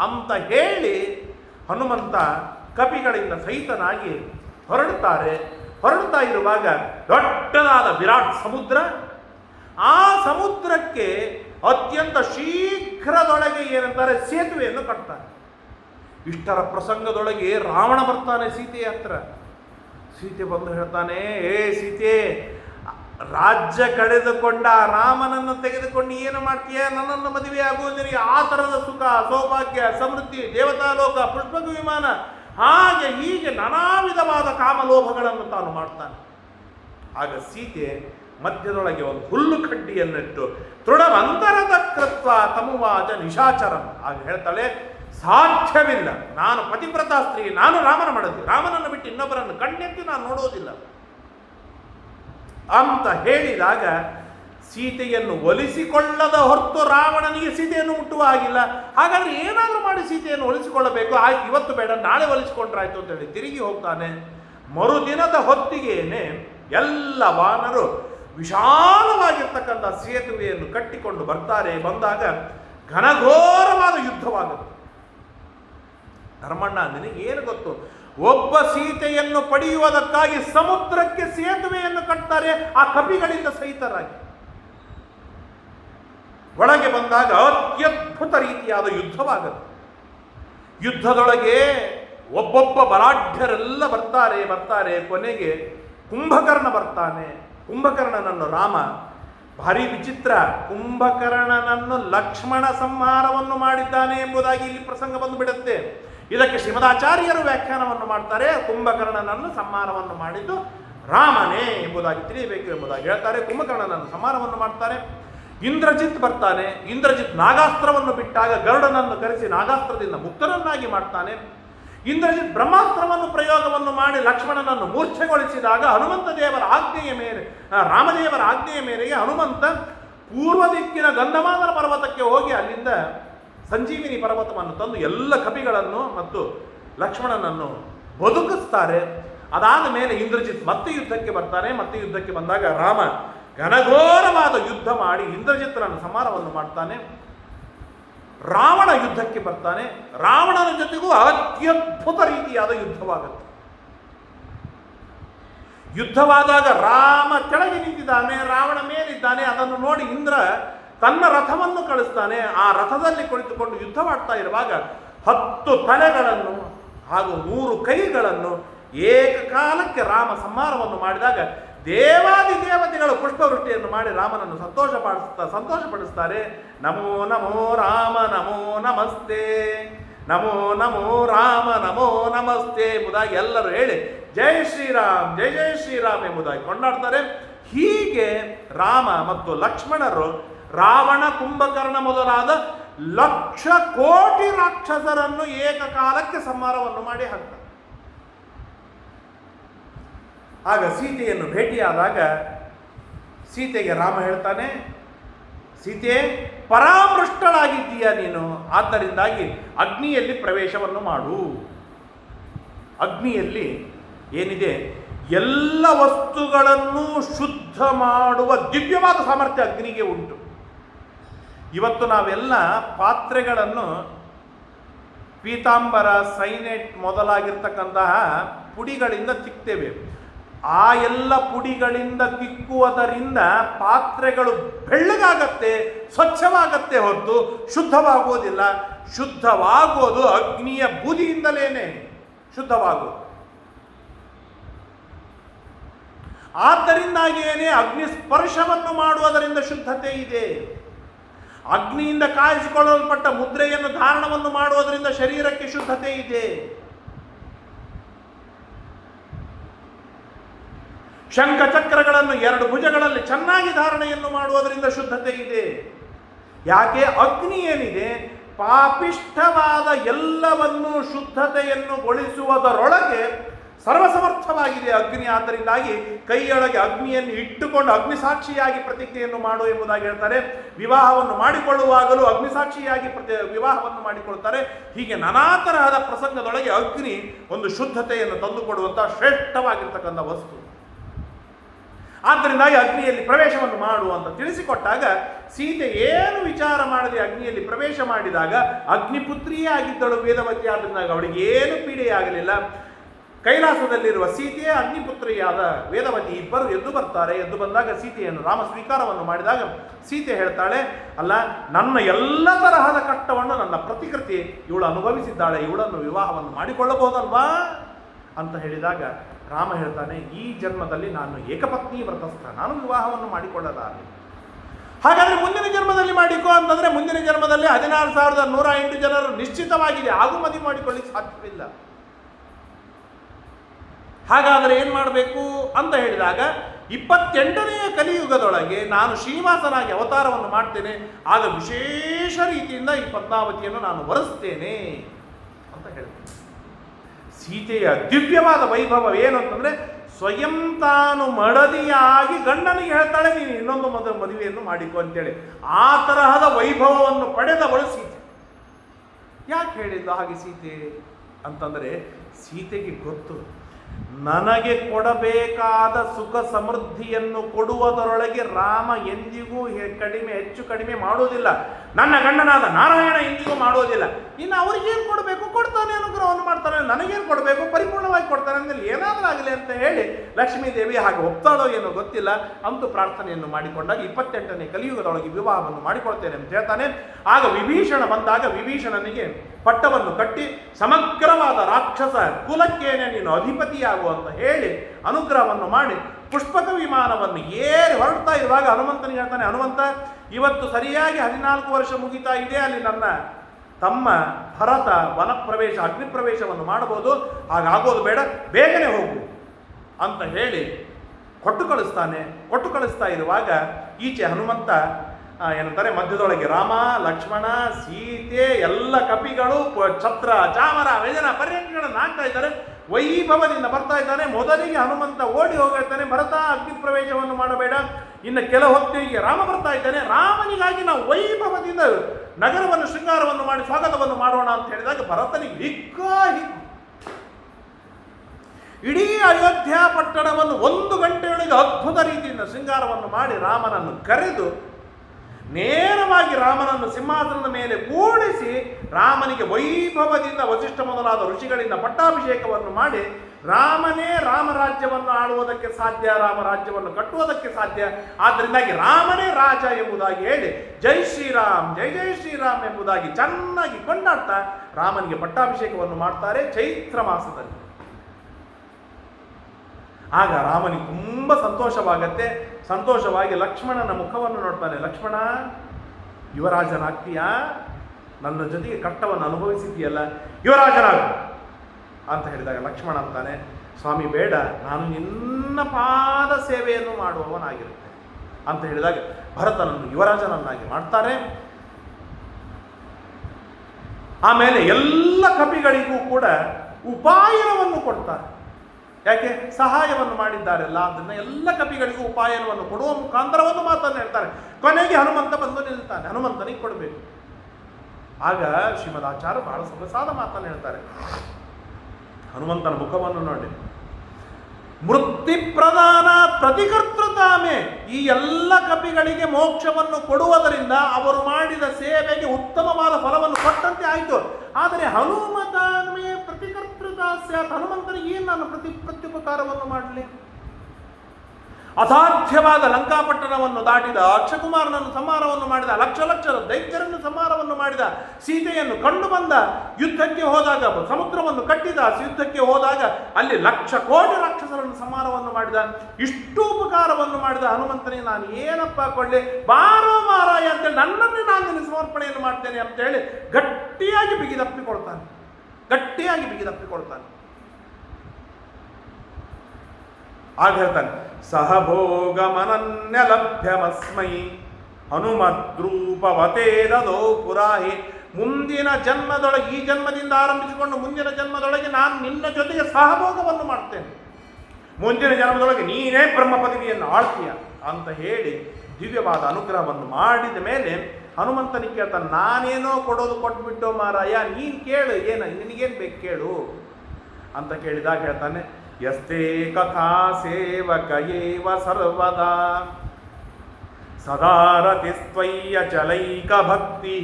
ಅಂತ ಹೇಳಿ ಹನುಮಂತ ಕಪಿಗಳಿಂದ ಸಹಿತನಾಗಿ ಹೊರಡುತ್ತಾರೆ. ಹೊರಡುತ್ತಾ ಇರುವಾಗ ದೊಡ್ಡದಾದ ವಿರಾಟ್ ಸಮುದ್ರ, ಆ ಸಮುದ್ರಕ್ಕೆ ಅತ್ಯಂತ ಶೀಘ್ರದೊಳಗೆ ಏನಂತಾರೆ ಸೇತುವೆಯನ್ನು ಕಟ್ತಾರೆ. ಇಷ್ಟರ ಪ್ರಸಂಗದೊಳಗೆ ರಾವಣ ಬರ್ತಾನೆ ಸೀತೆಯ ಹತ್ರ. ಸೀತೆ ಬಂದು ಹೇಳ್ತಾನೆ, ಏ ಸೀತೆ, ರಾಜ್ಯ ಕಳೆದುಕೊಂಡ ರಾಮನನ್ನು ತೆಗೆದುಕೊಂಡು ಏನು ಮಾಡ್ತೀಯ? ನನ್ನನ್ನು ಮದುವೆ ಆಗುವುದರಿಗೆ ಆ ಥರದ ಸುಖ, ಸೌಭಾಗ್ಯ, ಸಮೃದ್ಧಿ, ದೇವತಾಲೋಕ, ಪುಷ್ಪಕ ವಿಮಾನ, ಹಾಗೆ ಹೀಗೆ ನಾನಾ ವಿಧವಾದ ಕಾಮಲೋಭಗಳನ್ನು ತಾನು ಮಾಡ್ತಾನೆ. ಆಗ ಸೀತೆ ಮಧ್ಯದೊಳಗೆ ಒಂದು ಹುಲ್ಲು ಕಡ್ಡಿಯನ್ನಿಟ್ಟು, ತೃಣವಂತರದ ಕೃತ್ವ ತಮುವಾದ ನಿಶಾಚರಂ. ಆಗ ಹೇಳ್ತಾಳೆ ಸಾಧ್ಯವಿಲ್ಲ. ನಾನು ಪತಿವ್ರತಾ ನಾನು ರಾಮನ ಮಾಡಿದ್ವಿ ರಾಮನನ್ನು ಬಿಟ್ಟು ಇನ್ನೊಬ್ಬರನ್ನು ಕಣ್ಣೆತ್ತಿ ನಾನು ನೋಡೋದಿಲ್ಲ. ಅಂತ ಹೇಳಿದಾಗ ಸೀತೆಯನ್ನು ಒಲಿಸಿಕೊಳ್ಳದ ಹೊರತು ರಾವಣನಿಗೆ ಸೀತೆಯನ್ನು ಮುಟ್ಟುವ ಹಾಗಿಲ್ಲ. ಹಾಗಾದ್ರೆ ಏನಾದರೂ ಮಾಡಿ ಸೀತೆಯನ್ನು ಒಲಿಸಿಕೊಳ್ಳಬೇಕು. ಆಯ್ತು, ಇವತ್ತು ಬೇಡ, ನಾಳೆ ಒಲಿಸಿಕೊಂಡ್ರಾಯ್ತು ಅಂತ ಹೇಳಿ ತಿರುಗಿ ಹೋಗ್ತಾನೆ. ಮರುದಿನದ ಹೊತ್ತಿಗೆನೆ ಎಲ್ಲ ವಾನರು ವಿಶಾಲವಾಗಿರ್ತಕ್ಕಂಥ ಸೇತುವೆಯನ್ನು ಕಟ್ಟಿಕೊಂಡು ಬರ್ತಾರೆ. ಬಂದಾಗ ಘನಘೋರವಾದ ಯುದ್ಧವಾಗುತ್ತೆ. ಧರ್ಮಣ್ಣ ನಿನಗೆ ಏನು ಗೊತ್ತು? ಒಬ್ಬ ಸೀತೆಯನ್ನು ಪಡೆಯುವುದಕ್ಕಾಗಿ ಸಮುದ್ರಕ್ಕೆ ಸೇತುವೆಯನ್ನು ಕಟ್ತಾರೆ, ಆ ಕಪಿಗಳಿಂದ ಸಹಿತರಾಗಿ. ಒಳಗೆ ಬಂದಾಗ ಅತ್ಯದ್ಭುತ ರೀತಿಯಾದ ಯುದ್ಧವಾಗುತ್ತೆ. ಯುದ್ಧದೊಳಗೆ ಒಬ್ಬೊಬ್ಬ ಬಲಾಢ್ಯರೆಲ್ಲ ಬರ್ತಾರೆ ಬರ್ತಾರೆ. ಕೊನೆಗೆ ಕುಂಭಕರ್ಣ ಬರ್ತಾನೆ. ಕುಂಭಕರ್ಣನನ್ನು ರಾಮ, ಭಾರಿ ವಿಚಿತ್ರ ಕುಂಭಕರ್ಣನನ್ನು ಲಕ್ಷ್ಮಣ ಸಂಹಾರವನ್ನು ಮಾಡಿದ್ದಾನೆ ಎಂಬುದಾಗಿ ಇಲ್ಲಿ ಪ್ರಸಂಗ ಬಂದು ಬಿಡುತ್ತೆ. ಇದಕ್ಕೆ ಶ್ರೀಮದಾಚಾರ್ಯರು ವ್ಯಾಖ್ಯಾನವನ್ನು ಮಾಡ್ತಾರೆ. ಕುಂಭಕರ್ಣನನ್ನು ಸಮ್ಮಾನವನ್ನು ಮಾಡಿದ್ದು ರಾಮನೇ ಎಂಬುದಾಗಿ ತಿಳಿಯಬೇಕು ಎಂಬುದಾಗಿ ಹೇಳ್ತಾರೆ. ಕುಂಭಕರ್ಣನನ್ನು ಸಮ್ಮಾನವನ್ನು ಮಾಡ್ತಾರೆ. ಇಂದ್ರಜಿತ್ ಬರ್ತಾನೆ. ಇಂದ್ರಜಿತ್ ನಾಗಾಸ್ತ್ರವನ್ನು ಬಿಟ್ಟಾಗ ಗರುಡನನ್ನು ಕರೆಸಿ ನಾಗಾಸ್ತ್ರದಿಂದ ಮುಕ್ತರನ್ನಾಗಿ ಮಾಡ್ತಾನೆ. ಇಂದ್ರಜಿತ್ ಬ್ರಹ್ಮಾಸ್ತ್ರವನ್ನು ಪ್ರಯೋಗವನ್ನು ಮಾಡಿ ಲಕ್ಷ್ಮಣನನ್ನು ಮೂರ್ಛೆಗೊಳಿಸಿದಾಗ ಹನುಮಂತ ದೇವರ ಆಜ್ಞೆಯ ಮೇಲೆ ರಾಮದೇವರ ಆಜ್ಞೆಯ ಮೇರೆಗೆ ಹನುಮಂತ ಪೂರ್ವ ದಿಕ್ಕಿನ ಗಂಧಮಾದನ ಪರ್ವತಕ್ಕೆ ಹೋಗಿ ಅಲ್ಲಿಂದ ಸಂಜೀವಿನಿ ಪರ್ವತವನ್ನು ತಂದು ಎಲ್ಲ ಕಪಿಗಳನ್ನು ಮತ್ತು ಲಕ್ಷ್ಮಣನನ್ನು ಬದುಕಿಸ್ತಾರೆ. ಅದಾದ ಮೇಲೆ ಇಂದ್ರಜಿತ್ ಮತ್ತೆ ಯುದ್ಧಕ್ಕೆ ಬರ್ತಾನೆ. ಮತ್ತೆ ಯುದ್ಧಕ್ಕೆ ಬಂದಾಗ ರಾಮ ಘನಘೋರವಾದ ಯುದ್ಧ ಮಾಡಿ ಇಂದ್ರಜಿತ್ರನ ಸಮಾರವನ್ನು ಮಾಡ್ತಾನೆ. ರಾವಣ ಯುದ್ಧಕ್ಕೆ ಬರ್ತಾನೆ. ರಾವಣನ ಜೊತೆಗೂ ಅತ್ಯದ್ಭುತ ರೀತಿಯಾದ ಯುದ್ಧವಾಗುತ್ತೆ. ಯುದ್ಧವಾದಾಗ ರಾಮ ಕೆಳಗೆ ನಿಂತಿದ್ದಾನೆ, ರಾವಣ ಮೇಲಿದ್ದಾನೆ. ಅದನ್ನು ನೋಡಿ ಇಂದ್ರ ತನ್ನ ರಥವನ್ನು ಕಳಿಸ್ತಾನೆ. ಆ ರಥದಲ್ಲಿ ಕುಳಿತುಕೊಂಡು ಯುದ್ಧ ಮಾಡ್ತಾ ಇರುವಾಗ ಹತ್ತು ತಲೆಗಳನ್ನು ಹಾಗೂ ನೂರು ಕೈಗಳನ್ನು ಏಕಕಾಲಕ್ಕೆ ರಾಮ ಸಂಹಾರವನ್ನು ಮಾಡಿದಾಗ ದೇವಾದಿ ದೇವತೆಗಳು ಪುಷ್ಪವೃಷ್ಟಿಯನ್ನು ಮಾಡಿ ರಾಮನನ್ನು ಸಂತೋಷ ಪಡಿಸ್ತಾ, ಸಂತೋಷಪಡಿಸ್ತಾರೆ. ನಮೋ ನಮೋ ರಾಮ, ನಮೋ ನಮಸ್ತೆ. ನಮೋ ನಮೋ ರಾಮ, ನಮೋ ನಮಸ್ತೆ ಎಂಬುದಾಗಿ ಎಲ್ಲರೂ ಹೇಳಿ ಜೈ ಶ್ರೀರಾಮ್, ಜೈ ಜೈ ಶ್ರೀರಾಮ್ ಎಂಬುದಾಗಿ ಕೊಂಡಾಡ್ತಾರೆ. ಹೀಗೆ ರಾಮ ಮತ್ತು ಲಕ್ಷ್ಮಣರು ರಾವಣ ಕುಂಭಕರ್ಣ ಮೊದಲಾದ ಲಕ್ಷ ಕೋಟಿ ರಾಕ್ಷಸರನ್ನು ಏಕಕಾಲಕ್ಕೆ ಸಂಹಾರವನ್ನು ಮಾಡಿ ಹಾಕ್ತಾರೆ ಆಗ ಸೀತೆಯನ್ನು ಭೇಟಿಯಾದಾಗ ಸೀತೆಗೆ ರಾಮ ಹೇಳ್ತಾನೆ, ಸೀತೆ, ಪರಾಮೃಷ್ಟಳಾಗಿದ್ದೀಯ ನೀನು? ಆದ್ದರಿಂದಾಗಿ ಅಗ್ನಿಯಲ್ಲಿ ಪ್ರವೇಶವನ್ನು ಮಾಡು. ಅಗ್ನಿಯಲ್ಲಿ ಏನಿದೆ? ಎಲ್ಲ ವಸ್ತುಗಳನ್ನು ಶುದ್ಧ ಮಾಡುವ ದಿವ್ಯವಾದ ಸಾಮರ್ಥ್ಯ ಅಗ್ನಿಗೆ ಉಂಟು. ಇವತ್ತು ನಾವೆಲ್ಲ ಪಾತ್ರೆಗಳನ್ನು ಪೀತಾಂಬರ ಸೈನೆಟ್ ಮೊದಲಾಗಿರ್ತಕ್ಕಂತಹ ಪುಡಿಗಳಿಂದ ತಿಕ್ತೇವೆ. ಆ ಎಲ್ಲ ಪುಡಿಗಳಿಂದ ತಿಕ್ಕುವುದರಿಂದ ಪಾತ್ರೆಗಳು ಬೆಳ್ಳಗಾಗತ್ತೆ, ಸ್ವಚ್ಛವಾಗತ್ತೆ ಹೊರತು ಶುದ್ಧವಾಗುವುದಿಲ್ಲ. ಶುದ್ಧವಾಗೋದು ಅಗ್ನಿಯ ಬೂದಿಯಿಂದಲೇನೆ ಶುದ್ಧವಾಗುವುದು. ಆದ್ದರಿಂದಾಗಿಯೇನೆ ಅಗ್ನಿ ಸ್ಪರ್ಶವನ್ನು ಮಾಡುವುದರಿಂದ ಶುದ್ಧತೆ ಇದೆ. ಅಗ್ನಿಯಿಂದ ಕಾಯಿಸಿಕೊಳ್ಳಲ್ಪಟ್ಟ ಮುದ್ರೆಯನ್ನು ಧಾರಣವನ್ನು ಮಾಡುವುದರಿಂದ ಶರೀರಕ್ಕೆ ಶುದ್ಧತೆ ಇದೆ. ಶಂಖಚಕ್ರಗಳನ್ನು ಎರಡು ಭುಜಗಳಲ್ಲಿ ಚೆನ್ನಾಗಿ ಧಾರಣೆಯನ್ನು ಮಾಡುವುದರಿಂದ ಶುದ್ಧತೆ ಇದೆ. ಯಾಕೆ? ಅಗ್ನಿ ಏನಿದೆ? ಪಾಪಿಷ್ಠವಾದ ಎಲ್ಲವನ್ನು ಶುದ್ಧತೆಯನ್ನು ಗೊಳಿಸುವುದರೊಳಗೆ ಸರ್ವಸಮರ್ಥವಾಗಿದೆ ಅಗ್ನಿ. ಆದ್ದರಿಂದಾಗಿ ಕೈಯೊಳಗೆ ಅಗ್ನಿಯನ್ನು ಇಟ್ಟುಕೊಂಡು ಅಗ್ನಿಸಾಕ್ಷಿಯಾಗಿ ಪ್ರತಿಜ್ಞೆಯನ್ನು ಮಾಡು ಎಂಬುದಾಗಿ ಹೇಳ್ತಾರೆ. ವಿವಾಹವನ್ನು ಮಾಡಿಕೊಳ್ಳುವಾಗಲೂ ಅಗ್ನಿಸಾಕ್ಷಿಯಾಗಿ ಪ್ರತಿ ವಿವಾಹವನ್ನು ಮಾಡಿಕೊಳ್ತಾರೆ ಹೀಗೆ ನಾನಾ ತರಹದ ಪ್ರಸಂಗದೊಳಗೆ ಅಗ್ನಿ ಒಂದು ಶುದ್ಧತೆಯನ್ನು ತಂದುಕೊಡುವಂತಹ ಶ್ರೇಷ್ಠವಾಗಿರ್ತಕ್ಕಂಥ ವಸ್ತು. ಆದ್ದರಿಂದಾಗಿ ಅಗ್ನಿಯಲ್ಲಿ ಪ್ರವೇಶವನ್ನು ಮಾಡು ಅಂತ ತಿಳಿಸಿಕೊಟ್ಟಾಗ ಸೀತೆ ಏನು ವಿಚಾರ ಮಾಡದೆ ಅಗ್ನಿಯಲ್ಲಿ ಪ್ರವೇಶ ಮಾಡಿದಾಗ ಅಗ್ನಿಪುತ್ರಿಯೇ ಆಗಿದ್ದಳು ವೇದವತಿ ಆದ್ದರಿಂದಾಗ ಅವಳಿಗೆ ಏನು ಪೀಡೆಯಾಗಲಿಲ್ಲ. ಕೈಲಾಸದಲ್ಲಿರುವ ಸೀತೆಯ ಅಗ್ನಿಪುತ್ರಿಯಾದ ವೇದವತಿ ಇಬ್ಬರು ಎದ್ದು ಬರ್ತಾರೆ. ಎದ್ದು ಬಂದಾಗ ಸೀತೆಯನ್ನು ರಾಮ ಸ್ವೀಕಾರವನ್ನು ಮಾಡಿದಾಗ ಸೀತೆ ಹೇಳ್ತಾಳೆ, ಅಲ್ಲ, ನನ್ನ ಎಲ್ಲ ತರಹದ ಕಷ್ಟವನ್ನು ನನ್ನ ಪ್ರತಿಕೃತಿ ಇವಳು ಅನುಭವಿಸಿದ್ದಾಳೆ. ಇವಳನ್ನು ವಿವಾಹವನ್ನು ಮಾಡಿಕೊಳ್ಳಬಹುದಲ್ವಾ? ಅಂತ ಹೇಳಿದಾಗ ರಾಮ ಹೇಳ್ತಾನೆ, ಈ ಜನ್ಮದಲ್ಲಿ ನಾನು ಏಕಪತ್ನಿ ವ್ರತಸ್ಥ. ನಾನು ವಿವಾಹವನ್ನು ಮಾಡಿಕೊಳ್ಳಲಾರೆ. ಹಾಗಾದರೆ ಮುಂದಿನ ಜನ್ಮದಲ್ಲಿ ಮಾಡಿಕೋ ಅಂತಂದ್ರೆ ಮುಂದಿನ ಜನ್ಮದಲ್ಲಿ ಹದಿನಾರು ಸಾವಿರದ ನೂರ ಎಂಟು ಜನರು ನಿಶ್ಚಿತವಾಗಿದೆ ಆಗುಮತಿ ಮಾಡಿಕೊಳ್ಳಿಕ್ಕೆ ಸಾಧ್ಯವಿಲ್ಲ. ಹಾಗಾದರೆ ಏನು ಮಾಡಬೇಕು ಅಂತ ಹೇಳಿದಾಗ ಇಪ್ಪತ್ತೆಂಟನೆಯ ಕಲಿಯುಗದೊಳಗೆ ನಾನು ಶ್ರೀನಿವಾಸನಾಗಿ ಅವತಾರವನ್ನು ಮಾಡ್ತೇನೆ. ಆಗ ವಿಶೇಷ ರೀತಿಯಿಂದ ಈ ಪದ್ಮಾವತಿಯನ್ನು ನಾನು ವರೆಸ್ತೇನೆ ಅಂತ ಹೇಳ್ತೇನೆ. ಸೀತೆಯ ದಿವ್ಯವಾದ ವೈಭವ ಏನು ಅಂತಂದ್ರೆ ಸ್ವಯಂ ತಾನು ಮಡದಿಯಾಗಿ ಗಂಡನಿಗೆ ಹೇಳ್ತಾಳೆ, ನೀನು ಇನ್ನೊಂದು ಮದ, ಮದುವೆಯನ್ನು ಮಾಡಿಕೊ ಅಂತೇಳಿ. ಆ ತರಹದ ವೈಭವವನ್ನು ಪಡೆದವಳು ಸೀತೆ. ಯಾಕೆ ಹೇಳಿದ್ದು ಹಾಗೆ ಸೀತೆ? ಅಂತಂದರೆ ಸೀತೆಗೆ ಗೊತ್ತು. ನನಗೆ ಕೊಡಬೇಕಾದ ಸುಖ ಸಮೃದ್ಧಿಯನ್ನು ಕೊಡುವುದರೊಳಗೆ ರಾಮ ಎಂದಿಗೂ ಕಡಿಮೆ, ಹೆಚ್ಚು ಕಡಿಮೆ ಮಾಡುವುದಿಲ್ಲ. ನನ್ನ ಗಂಡನಾದ ನಾರಾಯಣ ಎಂದಿಗೂ ಮಾಡುವುದಿಲ್ಲ. ಇನ್ನು ಅವ್ರಿಗೇನು ಕೊಡಬೇಕು? ಕೊಡ್ತಾನೆ ಅನುಗ್ರಹವನ್ನು ಮಾಡ್ತಾನೆ. ನನಗೇನು ಕೊಡಬೇಕು? ಪರಿಪೂರ್ಣವಾಗಿ ಕೊಡ್ತಾನೆ ಅಂದ್ರೆ ಏನಾದರೂ ಆಗಲಿ ಅಂತ ಹೇಳಿ ಲಕ್ಷ್ಮೀ ದೇವಿ ಹಾಗೆ ಒಪ್ತಾಳೋ ಏನೋ ಗೊತ್ತಿಲ್ಲ. ಅಂತೂ ಪ್ರಾರ್ಥನೆಯನ್ನು ಮಾಡಿಕೊಂಡಾಗ ಇಪ್ಪತ್ತೆಂಟನೇ ಕಲಿಯುಗದೊಳಗೆ ವಿವಾಹವನ್ನು ಮಾಡಿಕೊಳ್ತೇನೆ ಅಂತ ಹೇಳ್ತಾನೆ. ಆಗ ವಿಭೀಷಣ ಬಂದಾಗ ವಿಭೀಷಣನಿಗೆ ಪಟ್ಟವನ್ನು ಕಟ್ಟಿ ಸಮಗ್ರವಾದ ರಾಕ್ಷಸ ಕುಲಕ್ಕೇನೆ ನೀನು ಅಧಿಪತಿಯಾಗು ಅಂತ ಹೇಳಿ, ಅನುಗ್ರಹವನ್ನು ಮಾಡಿ, ಪುಷ್ಪಕ ವಿಮಾನವನ್ನು ಏರಿ ಹೊರಡ್ತಾ ಇರುವಾಗ ಹನುಮಂತನಿಗೆ ಹೇಳ್ತಾನೆ, ಹನುಮಂತ, ಇವತ್ತು ಸರಿಯಾಗಿ ಹದಿನಾಲ್ಕು ವರ್ಷ ಮುಗಿತಾ ಇದೆ, ಅಲ್ಲಿ ನನ್ನ ತಮ್ಮ ಭರತ ವನಪ್ರವೇಶ ಅಗ್ನಿ ಪ್ರವೇಶವನ್ನು ಮಾಡಬಹುದು. ಹಾಗಾಗೋದು ಬೇಡ, ಬೇಗನೆ ಹೋಗು ಅಂತ ಹೇಳಿ ಕೊಟ್ಟು ಕಳಿಸ್ತಾನೆ. ಕೊಟ್ಟು ಕಳಿಸ್ತಾ ಇರುವಾಗ ಈಚೆ ಹನುಮಂತ ಏನಂತಾರೆ, ಮಧ್ಯದೊಳಗೆ ರಾಮ, ಲಕ್ಷ್ಮಣ, ಸೀತೆ, ಎಲ್ಲ ಕಪಿಗಳು ಛತ್ರ, ಚಾಮರ ವೇದನ ಪರ್ಯಟಗಳನ್ನು ಹಾಕ್ತಾ ಇದ್ದಾರೆ. ವೈಭವದಿಂದ ಬರ್ತಾ ಇದ್ದಾನೆ, ಮೊದಲಿಗೆ ಹನುಮಂತ ಓಡಿ ಹೋಗಿರ್ತಾನೆ ಭರತ ಅಗ್ನಿ ಪ್ರವೇಶವನ್ನು ಮಾಡಬೇಡ. ಇನ್ನು ಕೆಲ ಹೊತ್ತಿಗೆ ರಾಮ ಬರ್ತಾ ಇದ್ದಾನೆ, ರಾಮನಿಗಾಗಿ ನಾವು ವೈಭವದಿಂದ ನಗರವನ್ನು, ಶೃಂಗಾರವನ್ನು ಮಾಡಿ, ಸ್ವಾಗತವನ್ನು ಮಾಡೋಣ ಅಂತ ಹೇಳಿದಾಗ ಭರತನಿಗೆ ಹಿಗ್ಗ ಇಡೀ ಅಯೋಧ್ಯ ಪಟ್ಟಣವನ್ನು ಒಂದು ಗಂಟೆಯೊಳಗೆ ಅದ್ಭುತ ರೀತಿಯಿಂದ ಶೃಂಗಾರವನ್ನು ಮಾಡಿ ರಾಮನನ್ನು ಕರೆದು ನೇರವಾಗಿ ರಾಮನನ್ನು ಸಿಂಹಾಸನದ ಮೇಲೆ ಕೂಡಿಸಿ ರಾಮನಿಗೆ ವೈಭವದಿಂದ ವಸಿಷ್ಠ ಮೊದಲಾದ ಋಷಿಗಳಿಂದ ಪಟ್ಟಾಭಿಷೇಕವನ್ನು ಮಾಡಿ ರಾಮನೇ ರಾಮರಾಜ್ಯವನ್ನು ಆಳುವುದಕ್ಕೆ ಸಾಧ್ಯ, ರಾಮರಾಜ್ಯವನ್ನು ಕಟ್ಟುವುದಕ್ಕೆ ಸಾಧ್ಯ. ಆದ್ದರಿಂದಾಗಿ ರಾಮನೇ ರಾಜ ಎಂಬುದಾಗಿ ಹೇಳಿ ಜೈ ಶ್ರೀರಾಮ್, ಜೈ ಜೈ ಶ್ರೀರಾಮ್ ಎಂಬುದಾಗಿ ಚೆನ್ನಾಗಿ ಕೊಂಡಾಡ್ತಾ ರಾಮನಿಗೆ ಪಟ್ಟಾಭಿಷೇಕವನ್ನು ಮಾಡ್ತಾರೆ ಚೈತ್ರ ಮಾಸದಲ್ಲಿ. ಆಗ ರಾಮನಿಗೆ ತುಂಬ ಸಂತೋಷವಾಗತ್ತೆ. ಸಂತೋಷವಾಗಿ ಲಕ್ಷ್ಮಣನ ಮುಖವನ್ನು ನೋಡ್ತಾನೆ. ಲಕ್ಷ್ಮಣ, ಯುವರಾಜನಾಗ್ತೀಯಾ? ನನ್ನ ಜೊತೆಗೆ ಕಷ್ಟವನ್ನು ಅನುಭವಿಸಿದ್ದೀಯಲ್ಲ, ಯುವರಾಜನಾಗು ಅಂತ ಹೇಳಿದಾಗ ಲಕ್ಷ್ಮಣ ಅಂತಾನೆ, ಸ್ವಾಮಿ, ಬೇಡ, ನಾನು ನಿನ್ನ ಪಾದ ಸೇವೆಯನ್ನು ಮಾಡುವವನಾಗಿರುತ್ತೆ ಅಂತ ಹೇಳಿದಾಗ ಭರತನನ್ನು ಯುವರಾಜನನ್ನಾಗಿ ಮಾಡ್ತಾರೆ. ಆಮೇಲೆ ಎಲ್ಲ ಕಪಿಗಳಿಗೂ ಕೂಡ ಉಪಾಯನವನ್ನು ಕೊಡ್ತಾರೆ. ಯಾಕೆ? ಸಹಾಯವನ್ನು ಮಾಡಿದ್ದಾರಲ್ಲ ಅದನ್ನು ಎಲ್ಲ ಕಪಿಗಳಿಗೂ ಉಪಾಯವನ್ನು ಕೊಡುವ ಮುಖಾಂತರವನ್ನು ಮಾತನ್ನು ಹೇಳ್ತಾರೆ. ಕೊನೆಗೆ ಹನುಮಂತ ಬಂದು ನಿಲ್ತಾನೆ. ಹನುಮಂತನಿಗೆ ಕೊಡಬೇಕು. ಆಗ ಶ್ರೀಮದಾಚಾರ್ಯ ಬಹಳ ಸೊಗಸಾದ ಮಾತನ್ನು ಹೇಳ್ತಾರೆ. ಹನುಮಂತನ ಮುಖವನ್ನು ನೋಡಿ. ಮೃತ್ತಿ ಪ್ರಧಾನ ಪ್ರತಿಕರ್ತೃತಾಮೆ ಈ ಎಲ್ಲ ಕಪಿಗಳಿಗೆ ಮೋಕ್ಷವನ್ನು ಕೊಡುವುದರಿಂದ ಅವರು ಮಾಡಿದ ಸೇವೆಗೆ ಉತ್ತಮವಾದ ಫಲವನ್ನು ಕೊಟ್ಟಂತೆ ಆಯಿತು. ಆದರೆ ಪ್ರತಿಕರ್ತೃತ ಸ್ಯಾತ್ ಹನುಮಂತನಿಗೆ ಏನು ನಾನು ಪ್ರತಿ ಪ್ರತ್ಯುಪಕಾರವನ್ನು ಮಾಡಲಿ? ಅಸಾಧ್ಯವಾದ ಲಂಕಾಪಟ್ಟಣವನ್ನು ದಾಟಿದ ಅಕ್ಷಕುಮಾರನನ್ನು ಸಂಹಾರವನ್ನು ಮಾಡಿದ, ಲಕ್ಷ ಲಕ್ಷ ದೈತ್ಯರನ್ನು ಸಂಹಾರವನ್ನು ಮಾಡಿದ, ಸೀತೆಯನ್ನು ಕಂಡು ಬಂದ, ಯುದ್ಧಕ್ಕೆ ಹೋದಾಗ, ಸಮುದ್ರವನ್ನು ಕಟ್ಟಿದ, ಯುದ್ಧಕ್ಕೆ ಹೋದಾಗ ಅಲ್ಲಿ ಲಕ್ಷ ಕೋಟಿ ರಾಕ್ಷಸರನ್ನು ಸಂಹಾರವನ್ನು ಮಾಡಿದ, ಇಷ್ಟು ಉಪಕಾರವನ್ನು ಮಾಡಿದ ಹನುಮಂತನಿಗೆ ನಾನು ಏನಪ್ಪ ಕೊಳ್ಳಿ? ಬಾರೋ ಮಾರಾಯ ಅಂತೇಳಿ ನನ್ನನ್ನೇ ನಾನು ಸಮರ್ಪಣೆಯನ್ನು ಮಾಡ್ತೇನೆ ಅಂತೇಳಿ ಗಟ್ಟಿಯಾಗಿ ಬಿಗಿದಪ್ಪಿಕೊಳ್ತಾನೆ. ಗಟ್ಟಿಯಾಗಿ ಬಿಗಿದಪ್ಪಿಕೊಳ್ತಾನೆ. ಆಗ ಹೇಳ್ತಾನೆ ಸಹಭೋಗ ಮನನ್ಯ ಲಭ್ಯಮಸ್ಮೈ ಹನುಮದ್ರೂಪವತೇದೋ ಪುರಾಹಿ, ಮುಂದಿನ ಜನ್ಮದೊಳಗೆ ಈ ಜನ್ಮದಿಂದ ಆರಂಭಿಸಿಕೊಂಡು ಮುಂದಿನ ಜನ್ಮದೊಳಗೆ ನಾನು ನಿನ್ನ ಜೊತೆಗೆ ಸಹಭೋಗವನ್ನು ಮಾಡ್ತೇನೆ. ಮುಂದಿನ ಜನ್ಮದೊಳಗೆ ನೀನೇ ಬ್ರಹ್ಮ ಪದವಿಯನ್ನು ಆಳ್ತೀಯ ಅಂತ ಹೇಳಿ ದಿವ್ಯವಾದ ಅನುಗ್ರಹವನ್ನು ಮಾಡಿದ ಮೇಲೆ ಹನುಮಂತನಿಗೆ ಕೇಳ್ತಾನೆ ನಾನೇನೋ ಕೊಡೋದು ಕೊಟ್ಬಿಟ್ಟು ಮಾರಾಯ, ನೀನು ಕೇಳು, ಏನು, ನಿನಗೇನು ಬೇಕು ಕೇಳು ಅಂತ ಕೇಳಿದಾಗ ಹೇಳ್ತಾನೆ ಎಷ್ಟೇ ಕಥಾ ಸೇವಕ ಏವ ಸರ್ವದಾ, ಸದಾರತಿ ಸ್ವಯ್ಯ ಚಲೈಕ ಭಕ್ತಿ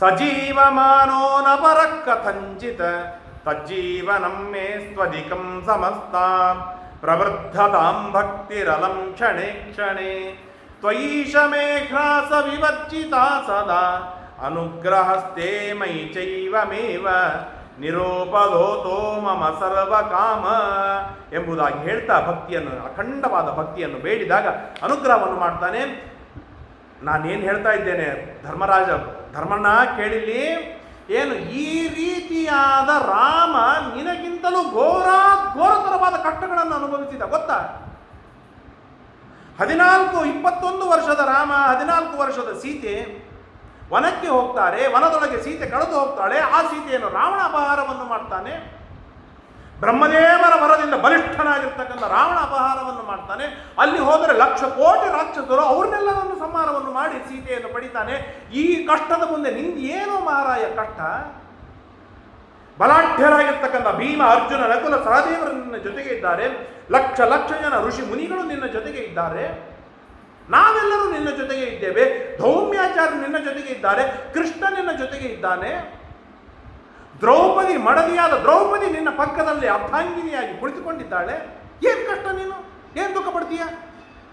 ಸಜೀವಮಾನೋ ಮಾನೋ ನಪರ ಕಥಂಚಿತ ತಜ್ಜೀವನಂ ಮೇ ಸ್ವಧಿಕಂ ಸಮಸ್ತಾಂ, ಪ್ರವೃದ್ಧತಾಂ ಭಕ್ತಿರಲಂ ಕ್ಷಣೇ ಕ್ಷಣೆ ತ್ವಯೀಶ ಮೇ ವಿವರ್ಜಿತಾ ಸದಾ. ಅನುಗ್ರಹಸ್ತೆ ಮೈ ಚೈವಮೇವ. ನಿರೋಪದೋತೋ ಮಮ ಸರ್ವ ಕಾಮ ಎಂಬುದಾಗಿ ಹೇಳ್ತಾ ಭಕ್ತಿಯನ್ನು, ಅಖಂಡವಾದ ಭಕ್ತಿಯನ್ನು ಬೇಡಿದಾಗ ಅನುಗ್ರಹವನ್ನು ಮಾಡ್ತಾನೆ. ನಾನೇನು ಹೇಳ್ತಾ ಇದ್ದೇನೆ, ಧರ್ಮರಾಜ, ಧರ್ಮಣ್ಣ ಕೇಳಿಲಿ ಏನು ಈ ರೀತಿಯಾದ ರಾಮ ನಿನಗಿಂತಲೂ ಘೋರ ಘೋರತರವಾದ ಕಟ್ಟಗಳನ್ನು ಅನುಭವಿಸಿದ, ಗೊತ್ತಾ? ಹದಿನಾಲ್ಕು, ಇಪ್ಪತ್ತೊಂದು ವರ್ಷದ ರಾಮ, ಹದಿನಾಲ್ಕು ವರ್ಷದ ಸೀತೆ ವನಕ್ಕೆ ಹೋಗ್ತಾರೆ, ವನದೊಳಗೆ ಸೀತೆ ಕಳೆದು ಹೋಗ್ತಾಳೆ, ಆ ಸೀತೆಯನ್ನು ರಾವಣ ಅಪಹಾರವನ್ನು ಮಾಡ್ತಾನೆ. ಬ್ರಹ್ಮದೇವರ ವರದಿಂದ ಬಲಿಷ್ಠನಾಗಿರ್ತಕ್ಕಂಥ ರಾವಣ ಅಪಹಾರವನ್ನು ಮಾಡ್ತಾನೆ. ಅಲ್ಲಿ ಹೋದರೆ ಲಕ್ಷ ಕೋಟಿ ರಾಕ್ಷಸರು ಅವ್ರನ್ನೆಲ್ಲರನ್ನು ಸಂಹಾರವನ್ನು ಮಾಡಿ ಸೀತೆಯನ್ನು ಪಡಿತಾನೆ. ಈ ಕಷ್ಟದ ಮುಂದೆ ನಿಂದು ಏನು ಮಹಾರಾಯ ಕಷ್ಟ? ಬಲಾಢ್ಯರಾಗಿರ್ತಕ್ಕಂಥ ಭೀಮ ಅರ್ಜುನ ನಕುಲ ಸಹದೇವರು ನಿನ್ನ ಜೊತೆಗೆ ಇದ್ದಾರೆ. ಲಕ್ಷ ಲಕ್ಷ ಜನ ಋಷಿ ಮುನಿಗಳು ನಿನ್ನ ಜೊತೆಗೆ ಇದ್ದಾರೆ. ನಾವೆಲ್ಲರೂ ನಿನ್ನ ಜೊತೆಗೆ ಇದ್ದೇವೆ. ಧೌಮ್ಯಾಚಾರ್ಯ ನಿನ್ನ ಜೊತೆಗೆ ಇದ್ದಾರೆ. ಕೃಷ್ಣ ನಿನ್ನ ಜೊತೆಗೆ ಇದ್ದಾನೆ. ದ್ರೌಪದಿ ಮಡದಿಯಾದ ದ್ರೌಪದಿ ನಿನ್ನ ಪಕ್ಕದಲ್ಲಿ ಅರ್ಧಾಂಗಿನಿಯಾಗಿ ಕುಳಿತುಕೊಂಡಿದ್ದಾಳೆ. ಏನು ಕಷ್ಟ ನೀನು? ಏನು ದುಃಖ ಪಡ್ತೀಯ?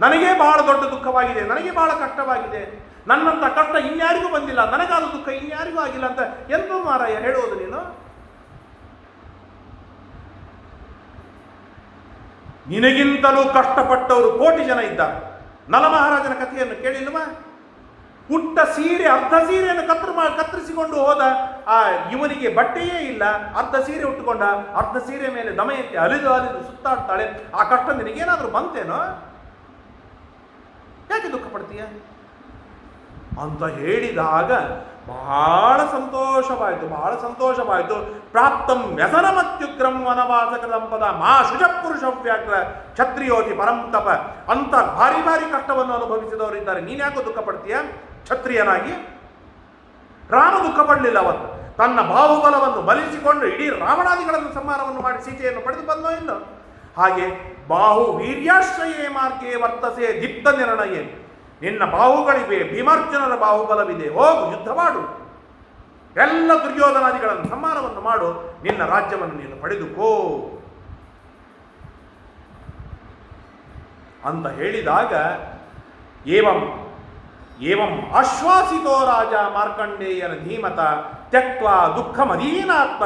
ನನಗೇ ಬಹಳ ದೊಡ್ಡ ದುಃಖವಾಗಿದೆ. ನನಗೆ ಬಹಳ ಕಷ್ಟವಾಗಿದೆ. ನನ್ನಂಥ ಕಷ್ಟ ಇನ್ಯಾರಿಗೂ ಬಂದಿಲ್ಲ. ನನಗಾದ ದುಃಖ ಇನ್ಯಾರಿಗೂ ಆಗಿಲ್ಲ ಅಂತ ಎಂತ ಮಾರಾಯ ಹೇಳೋದು ನೀನು? ನಿನಗಿಂತಲೂ ಕಷ್ಟಪಟ್ಟವರು ಕೋಟಿ ಜನ ಇದ್ದಾರೆ. ನಲಮಹಾರಾಜನ ಕಥೆಯನ್ನು ಕೇಳಿಲ್ವಾ? ಪುಟ್ಟ ಸೀರೆ, ಅರ್ಧ ಸೀರೆಯನ್ನು ಕತ್ರ ಕತ್ತರಿಸಿಕೊಂಡು ಹೋದ ಆ ಇವನಿಗೆ ಬಟ್ಟೆಯೇ ಇಲ್ಲ. ಅರ್ಧ ಸೀರೆ ಉಟ್ಟುಕೊಂಡ, ಅರ್ಧ ಸೀರೆ ಮೇಲೆ ದಮಯಂತಿ ಅಲಿದು ಅಲಿದು ಸುತ್ತಾಡ್ತಾಳೆ. ಆ ಕಷ್ಟ ನಿನಗೇನಾದರೂ ಬಂತೇನೋ? ಯಾಕೆ ದುಃಖ ಪಡ್ತೀಯ ಅಂತ ಹೇಳಿದಾಗ ಬಹಳ ಸಂತೋಷವಾಯಿತು ಬಹಳ ಸಂತೋಷವಾಯಿತು. ಪ್ರಾಪ್ತಂ ವ್ಯಸನಮತ್ಯುಗ್ರಂ ವನವಾಸಕ ದಂಪದ ಮಾ ಶುಜ ಪುರುಷ ವ್ಯಾಘ್ರ ಕ್ಷತ್ರಿಯೋತಿ ಪರಂತಪ ಅಂತ ಭಾರಿ ಭಾರಿ ಕಷ್ಟವನ್ನು ಅನುಭವಿಸಿದವರಿದ್ದಾರೆ. ನೀನ್ಯಾಕೋ ದುಃಖ ಪಡ್ತೀಯ? ಕ್ಷತ್ರಿಯನಾಗಿ. ರಾಮ ದುಃಖ ಪಡಲಿಲ್ಲ ಅವತ್ತು. ತನ್ನ ಬಾಹುಬಲವನ್ನು ಬಲಿಸಿಕೊಂಡು ಇಡೀ ರಾವಣಾದಿಗಳನ್ನು ಸಂಹಾರವನ್ನು ಮಾಡಿ ಸೀತೆಯನ್ನು ಪಡೆದು ಬಂದೋ ಇನ್ನು ಹಾಗೆ ಬಾಹು ವೀರ್ಯಾಶ್ರಯೇ ಮಾರ್ಗೇ ವರ್ತಸೆ ದಿಪ್ತ ನಿರ್ಣಯೇ. ನಿನ್ನ ಬಾಹುಗಳಿವೆ ಭೀಮಾರ್ಜುನರ ಬಾಹುಬಲವಿದೆ, ಹೋಗು, ಯುದ್ಧ ಮಾಡು. ಎಲ್ಲ ದುರ್ಯೋಧನಾದಿಗಳನ್ನು ಸಮ್ಮಾನವನ್ನು ಮಾಡು, ನಿನ್ನ ರಾಜ್ಯವನ್ನು ನೀನು ಪಡೆದುಕೋ. ಅಂತ ಹೇಳಿದಾಗ, ಏವಂ ಏವಂ ಆಶ್ವಾಸಿತೋ ರಾಜ ಮಾರ್ಕಂಡೇಯನ ಧೀಮತ ತ್ಯಕ್ವಾ ದುಃಖಮದೀನಾತ್ಮ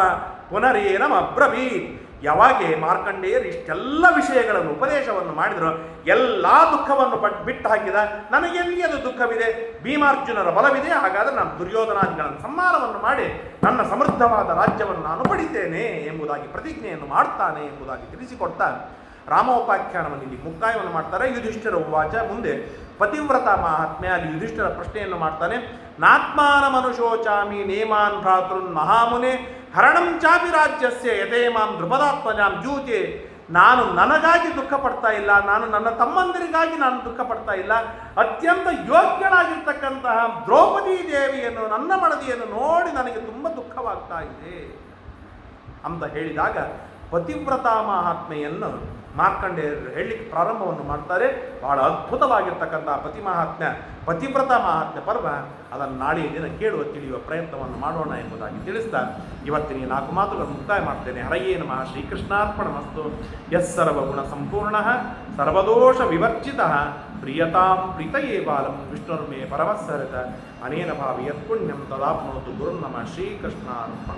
ಪುನರೇನಮ ಅಬ್ರವೀತ್ ಯಾವಾಗೆ ಮಾರ್ಕಂಡೇಯರು ಇಷ್ಟೆಲ್ಲ ವಿಷಯಗಳನ್ನು, ಉಪದೇಶವನ್ನು ಮಾಡಿದ್ರು, ಎಲ್ಲ ದುಃಖವನ್ನು ಪಟ್, ಬಿಟ್ಟು ಹಾಕಿದ ನನಗೆಲ್ಲಿ ಅದು ದುಃಖವಿದೆ? ಭೀಮಾರ್ಜುನರ ಬಲವಿದೆ, ಹಾಗಾದರೆ ನಾನು ದುರ್ಯೋಧನಾದಿಗಳನ್ನು ಸಂಹಾರವನ್ನು ಮಾಡಿ ನನ್ನ ಸಮೃದ್ಧವಾದ ರಾಜ್ಯವನ್ನು ನಾನು ಪಡಿತೇನೆ ಎಂಬುದಾಗಿ ಪ್ರತಿಜ್ಞೆಯನ್ನು ಮಾಡ್ತಾನೆ ಎಂಬುದಾಗಿ ತಿಳಿಸಿಕೊಡ್ತಾ ರಾಮೋಪಾಖ್ಯಾನವನ್ನು ಇಲ್ಲಿ ಮುಕ್ತಾಯವನ್ನು ಮಾಡ್ತಾರೆ. ಯುಧಿಷ್ಠಿರ ಉವಾಚ ಮುಂದೆ ಪತಿವ್ರತ ಮಹಾತ್ಮೆ ಅಲ್ಲಿ ಯುಧಿಷ್ಠಿರ ಪ್ರಶ್ನೆಯನ್ನು ಮಾಡ್ತಾನೆ. ನಾತ್ಮಾನ ಮನುಷೋಚಾಮಿ ನೇಮಾನ್ ಭ್ರಾತೃನ್ ಮಹಾಮುನೆ ಹರಣಂ ಚಾಪಿ ರಾಜ್ಯಸ್ಯ ಯಥೇ ಮಾಂ ಧ್ರುಪದಾತ್ಮಜಾಂ ಜೂತೆ ನಾನು ನನಗಾಗಿ ದುಃಖ ಪಡ್ತಾ ಇಲ್ಲ, ನಾನು ನನ್ನ ತಮ್ಮಂದಿರಿಗಾಗಿ ನಾನು ದುಃಖ ಪಡ್ತಾ ಇಲ್ಲ. ಅತ್ಯಂತ ಯೋಗ್ಯಳಾಗಿರ್ತಕ್ಕಂತಹ ದ್ರೌಪದಿ ದೇವಿಯನ್ನು, ನನ್ನ ಮಡದಿಯನ್ನು ನೋಡಿ ನನಗೆ ತುಂಬ ದುಃಖವಾಗ್ತಾ ಇದೆ. ಅಂತ ಹೇಳಿದಾಗ ಪತಿವ್ರತಾ ಮಹಾತ್ಮೆಯನ್ನು ಮಾರ್ಕಂಡೇಯರು ಹೇಳಲಿಕ್ಕೆ ಪ್ರಾರಂಭವನ್ನು ಮಾಡ್ತಾರೆ. ಬಹಳ ಅದ್ಭುತವಾಗಿರ್ತಕ್ಕಂಥ ಪತಿ ಮಹಾತ್ಮ್ಯ, ಪತಿವ್ರತ ಮಹಾತ್ಮ್ಯ ಪರ್ವ ಅದನ್ನು ನಾಳೆಯ ದಿನ ಕೇಳುವ, ತಿಳಿಯುವ ಪ್ರಯತ್ನವನ್ನು ಮಾಡೋಣ ಎಂಬುದಾಗಿ ತಿಳಿಸ್ತಾ ಇವತ್ತಿನ ಈ ನಾಲ್ಕು ಮಾತುಗಳನ್ನು ಮುಕ್ತಾಯ ಮಾಡ್ತೇನೆ. ಹರಯೇ ನಮಃ. ಶ್ರೀಕೃಷ್ಣಾರ್ಪಣ ಮಸ್ತು ಯಸ್ ಸರ್ವಗುಣ ಸಂಪೂರ್ಣ, ಸರ್ವದೋಷ ವಿವರ್ಜಿತ, ಪ್ರಿಯತಾಂ ಪ್ರೀತಯೇ ಬಾಲಂ ವಿಷ್ಣುರ್ಮೇ ಪರಮಸ್ಸರಿತ ಅನೇನ ಭಾವಿ ಯತ್ಪುಣ್ಯಂ ತದಾಪ್ನೋತು ಗುರುನ್ನಮ ಶ್ರೀಕೃಷ್ಣಾರ್ಪಣ